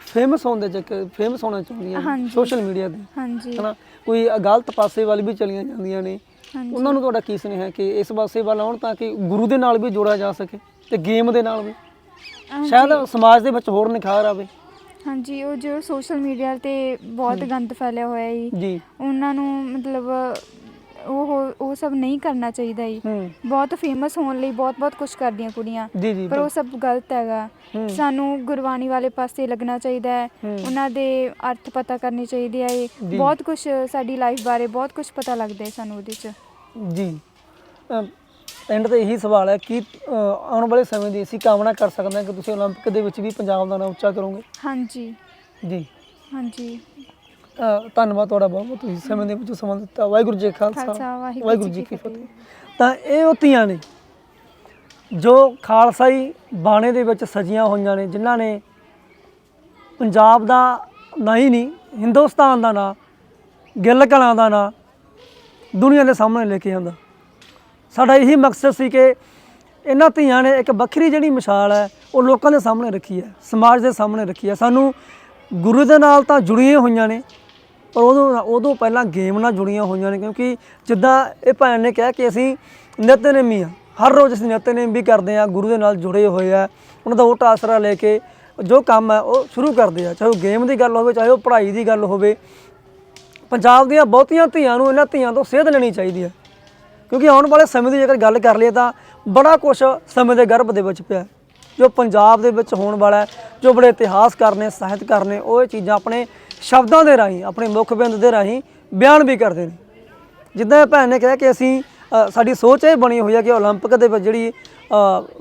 ਫੇਮਸ ਹੋਣ ਦੇ ਚੱਕਰ ਫੇਮਸ ਹੋਣਾ ਚਾਹੁੰਦੀਆਂ ਹਾਂਜੀ। ਸੋਸ਼ਲ ਮੀਡੀਆ ਤੇ ਹਾਂਜੀ। ਹਨਾ? ਕੋਈ ਗਲਤ ਪਾਸੇ ਵੱਲ ਵੀ ਚਲੀਆਂ ਜਾਂਦੀਆਂ ਨੇ। ਹਾਂਜੀ। ਉਹਨਾਂ ਨੂੰ ਤੁਹਾਡਾ ਕੀ ਸੁਨੇਹਾ ਹੈ ਕਿ ਇਸ ਪਾਸੇ ਵੱਲ ਆਉਣ ਤਾਂ ਕਿ ਗੁਰੂ ਦੇ ਨਾਲ ਵੀ ਜੋੜਿਆ ਜਾ ਸਕੇ ਤੇ ਗੇਮ ਦੇ ਨਾਲ ਵੀ? ਹਾਂਜੀ। ਸ਼ਾਇਦ ਸਮਾਜ ਦੇ ਵਿੱਚ ਹੋਰ ਨਿਖਾਰ ਆਵੇ। ਹਾਂਜੀ ਉਹ ਜੋ ਸੋਸ਼ਲ ਮੀਡੀਆ ਤੇ ਬਹੁਤ ਗੰਦ ਫੈਲਿਆ ਹੋਇਆ ਜੀ। ਜੀ। ਉਹਨਾਂ ਨੂੰ ਮਤਲਬ ਉਹ ਉਹ ਸਭ ਨਹੀਂ ਕਰਨਾ ਚਾਹੀਦਾ ਜੀ ਹੂੰ ਬਹੁਤ ਫੇਮਸ ਹੋਣ ਲਈ ਬਹੁਤ ਬਹੁਤ ਕੁਝ ਕਰਦੀਆਂ ਕੁੜੀਆਂ ਜੀ ਜੀ ਪਰ ਉਹ ਸਭ ਗਲਤ ਹੈਗਾ ਹੂੰ। ਸਾਨੂੰ ਗੁਰਬਾਣੀ ਵਾਲੇ ਪਾਸੇ ਲੱਗਣਾ ਚਾਹੀਦਾ ਹੈ ਹੂੰ। ਉਹਨਾਂ ਦੇ ਅਰਥ ਪਤਾ ਕਰਨੇ ਚਾਹੀਦੇ ਆ ਇਹ ਜੀ। ਬਹੁਤ ਕੁਝ ਸਾਡੀ ਲਾਈਫ ਬਾਰੇ ਬਹੁਤ ਕੁਝ ਪਤਾ ਲੱਗਦਾ ਹੈ ਸਾਨੂੰ ਉਹਦੇ 'ਚ ਜੀ ਐਂਡ ਤੇ ਇਹੀ ਸਵਾਲ ਹੈ ਕਿ ਅ, ਆਉਣ ਵਾਲੇ ਸਮੇਂ ਦੀ ਅਸੀਂ ਕਾਮਨਾ ਕਰ ਸਕਦੇ ਹਾਂ ਕਿ ਤੁਸੀਂ 올림픽 ਦੇ ਵਿੱਚ ਵੀ ਪੰਜਾਬ ਦਾ ਨਾਮ ਉੱਚਾ ਕਰੋਗੇ ਹਾਂਜੀ ਜੀ ਹਾਂਜੀ ਅ, ਧੰਨਵਾਦ ਤੁਹਾਡਾ ਬਹੁਤ ਬਹੁਤ। ਤੁਸੀਂ ਸਮੇਂ ਦੇ ਵਿੱਚ ਸਮਾਂ ਦਿੱਤਾ। ਵਾਹਿਗੁਰੂ ਜੀ ਕਾ ਖਾਲਸਾ, ਖਾਲਸਾ ਵਾਹਿਗੁਰੂ ਵਾਹਿਗੁਰੂ ਜੀ ਕੀ ਕੀ ਫਤਿਹ। ਤਾਂ ਇਹ ਉਹ ਧੀਆਂ ਨੇ ਜੋ ਖਾਲਸਾਈ ਬਾਣੇ ਦੇ ਵਿੱਚ ਸਜੀਆਂ ਹੋਈਆਂ ਨੇ ਜਿਨ੍ਹਾਂ ਨੇ ਪੰਜਾਬ ਦਾ ਨਾਂ ਹੀ ਨਹੀਂ ਹਿੰਦੁਸਤਾਨ ਦਾ ਨਾਂ ਗਿੱਲ ਕਲਾਂ ਦਾ ਨਾਂ ਦੁਨੀਆ ਦੇ ਸਾਹਮਣੇ ਲੈ ਕੇ ਆਂਦਾ ਸਾਡਾ ਇਹੀ ਮਕਸਦ ਸੀ ਕਿ ਇਹਨਾਂ ਧੀਆਂ ਨੇ ਇੱਕ ਵੱਖਰੀ ਜਿਹੜੀ ਮਿਸਾਲ ਹੈ ਉਹ ਲੋਕਾਂ ਦੇ ਸਾਹਮਣੇ ਰੱਖੀ ਹੈ ਸਮਾਜ ਦੇ ਸਾਹਮਣੇ ਰੱਖੀ ਹੈ। ਸਾਨੂੰ ਗੁਰੂ ਦੇ ਨਾਲ ਤਾਂ ਜੁੜੀਆਂ ਹੋਈਆਂ ਨੇ ਪਰ ਉਦੋਂ ਉਦੋਂ ਪਹਿਲਾਂ ਗੇਮ ਨਾਲ ਜੁੜੀਆਂ ਹੋਈਆਂ ਨੇ, ਕਿਉਂਕਿ ਜਿੱਦਾਂ ਇਹ ਭੈਣ ਨੇ ਕਿਹਾ ਕਿ ਅਸੀਂ ਨਿਤਨੇਮੀ ਆ। ਹਰ ਰੋਜ਼ ਅਸੀਂ ਨਿਤਨੇਮ ਵੀ ਕਰਦੇ ਆ, ਗੁਰੂ ਦੇ ਨਾਲ ਜੁੜੇ ਹੋਏ ਆ। ਉਹਨਾਂ ਦਾ ਓਟ ਆਸਰਾ ਲੈ ਕੇ ਜੋ ਕੰਮ ਹੈ ਉਹ ਸ਼ੁਰੂ ਕਰਦੇ ਆ। ਚਾਹੇ ਉਹ ਗੇਮ ਦੀ ਗੱਲ ਹੋਵੇ, ਚਾਹੇ ਉਹ ਪੜ੍ਹਾਈ ਦੀ ਗੱਲ ਹੋਵੇ। ਪੰਜਾਬ ਦੀਆਂ ਬਹੁਤੀਆਂ ਧੀਆਂ ਨੂੰ ਇਹਨਾਂ ਧੀਆਂ ਤੋਂ ਸੇਧ ਲੈਣੀ ਚਾਹੀਦੀ ਹੈ ਕਿਉਂਕਿ ਆਉਣ ਵਾਲੇ ਸਮੇਂ ਦੀ ਜੇਕਰ ਗੱਲ ਕਰ ਲਈਏ ਤਾਂ ਬੜਾ ਕੁਝ ਸਮੇਂ ਦੇ ਗਰਭ ਦੇ ਵਿੱਚ ਪਿਆ। ਜੋ ਪੰਜਾਬ ਦੇ ਵਿੱਚ ਹੋਣ ਵਾਲਾ ਜੋ ਬੜੇ ਇਤਿਹਾਸਕਾਰ ਨੇ, ਸਾਹਿਤਕਾਰ ਨੇ, ਉਹ ਇਹ ਚੀਜ਼ਾਂ ਆਪਣੇ ਸ਼ਬਦਾਂ ਦੇ ਰਾਹੀਂ, ਆਪਣੇ ਮੁੱਖ ਬਿੰਦ ਦੇ ਰਾਹੀਂ ਬਿਆਨ ਵੀ ਕਰਦੇ ਨੇ। ਜਿੱਦਾਂ ਇਹ ਭੈਣ ਨੇ ਕਿਹਾ ਕਿ ਅਸੀਂ ਸਾਡੀ ਸੋਚ ਇਹ ਬਣੀ ਹੋਈ ਹੈ ਕਿ 올림픽 ਦੇ ਵਿੱਚ ਜਿਹੜੀ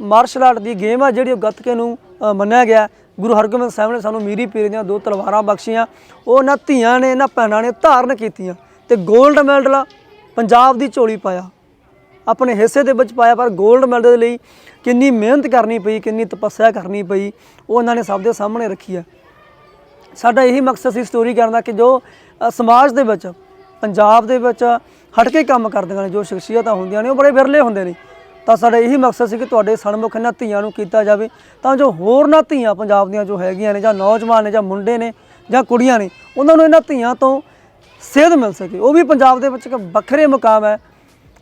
ਮਾਰਸ਼ਲ ਆਰਟ ਦੀ ਗੇਮ ਆ ਜਿਹੜੀ ਉਹ ਗੱਤਕੇ ਨੂੰ ਮੰਨਿਆ ਗਿਆ। ਗੁਰੂ ਹਰਗੋਬਿੰਦ ਸਾਹਿਬ ਨੇ ਸਾਨੂੰ ਮੀਰੀ ਪੀਰ ਦੀਆਂ ਦੋ ਤਲਵਾਰਾਂ ਬਖਸ਼ੀਆਂ। ਉਹ ਨਾ ਧੀਆਂ ਨੇ ਨਾ ਭੈਣਾਂ ਨੇ ਧਾਰਨ ਕੀਤੀਆਂ ਤੇ 골ਡ ਮੈਡਲ ਪੰਜਾਬ ਦੀ ਝੋਲੀ ਪਾਇਆ। ਆਪਣੇ ਹਿੱਸੇ ਦੇ ਵਿੱਚ ਪਾਇਆ, ਪਰ 골ਡ ਮੈਡਲ ਦੇ ਲਈ ਕਿੰਨੀ ਮਿਹਨਤ ਕਰਨੀ ਪਈ, ਕਿੰਨੀ ਤਪੱਸਿਆ ਕਰਨੀ ਪਈ, ਉਹ ਉਹਨਾਂ ਨੇ ਸਭ ਦੇ ਸਾਹਮਣੇ ਰੱਖੀ ਹੈ ਸਾਡਾ ਇਹੀ ਮਕਸਦ ਸੀ ਸਟੋਰੀ ਕਰਨ ਦਾ ਕਿ ਜੋ ਸਮਾਜ ਦੇ ਵਿੱਚ, ਪੰਜਾਬ ਦੇ ਵਿੱਚ ਹਟ ਕੇ ਕੰਮ ਕਰਦੀਆਂ ਨੇ, ਜੋ ਸ਼ਖਸੀਅਤਾਂ ਹੁੰਦੀਆਂ ਨੇ, ਉਹ ਬੜੇ ਵਿਰਲੇ ਹੁੰਦੇ ਨੇ। ਤਾਂ ਸਾਡਾ ਇਹੀ ਮਕਸਦ ਸੀ ਕਿ ਤੁਹਾਡੇ ਸਨਮੁਖ ਇਹਨਾਂ ਧੀਆਂ ਨੂੰ ਕੀਤਾ ਜਾਵੇ। ਤਾਂ ਜੋ ਹੋਰ ਨਾ ਧੀਆਂ ਪੰਜਾਬ ਦੀਆਂ ਜੋ ਹੈਗੀਆਂ ਨੇ, ਜਾਂ ਨੌਜਵਾਨ ਨੇ, ਜਾਂ ਮੁੰਡੇ ਨੇ, ਜਾਂ ਕੁੜੀਆਂ ਨੇ, ਉਹਨਾਂ ਨੂੰ ਇਹਨਾਂ ਧੀਆਂ ਤੋਂ ਸੇਧ ਮਿਲ ਸਕੇ। ਉਹ ਵੀ ਪੰਜਾਬ ਦੇ ਵਿੱਚ ਇੱਕ ਵੱਖਰੇ ਮੁਕਾਮ ਹੈ,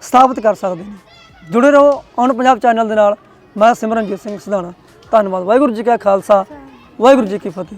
ਸਥਾਪਿਤ ਕਰ ਸਕਦੇ ਨੇ। ਜੁੜੇ ਰਹੋ ਔਨ ਪੰਜਾਬ ਚੈਨਲ ਦੇ ਨਾਲ। ਮੈਂ ਸਿਮਰਨਜੀਤ ਸਿੰਘ ਸਧਾਣਾ। ਧੰਨਵਾਦ। ਵਾਹਿਗੁਰੂ ਜੀ ਕਾ ਖਾਲਸਾ। ਵਾਹਿਗੁਰੂ ਜੀ ਕੀ ਫਤਿਹ।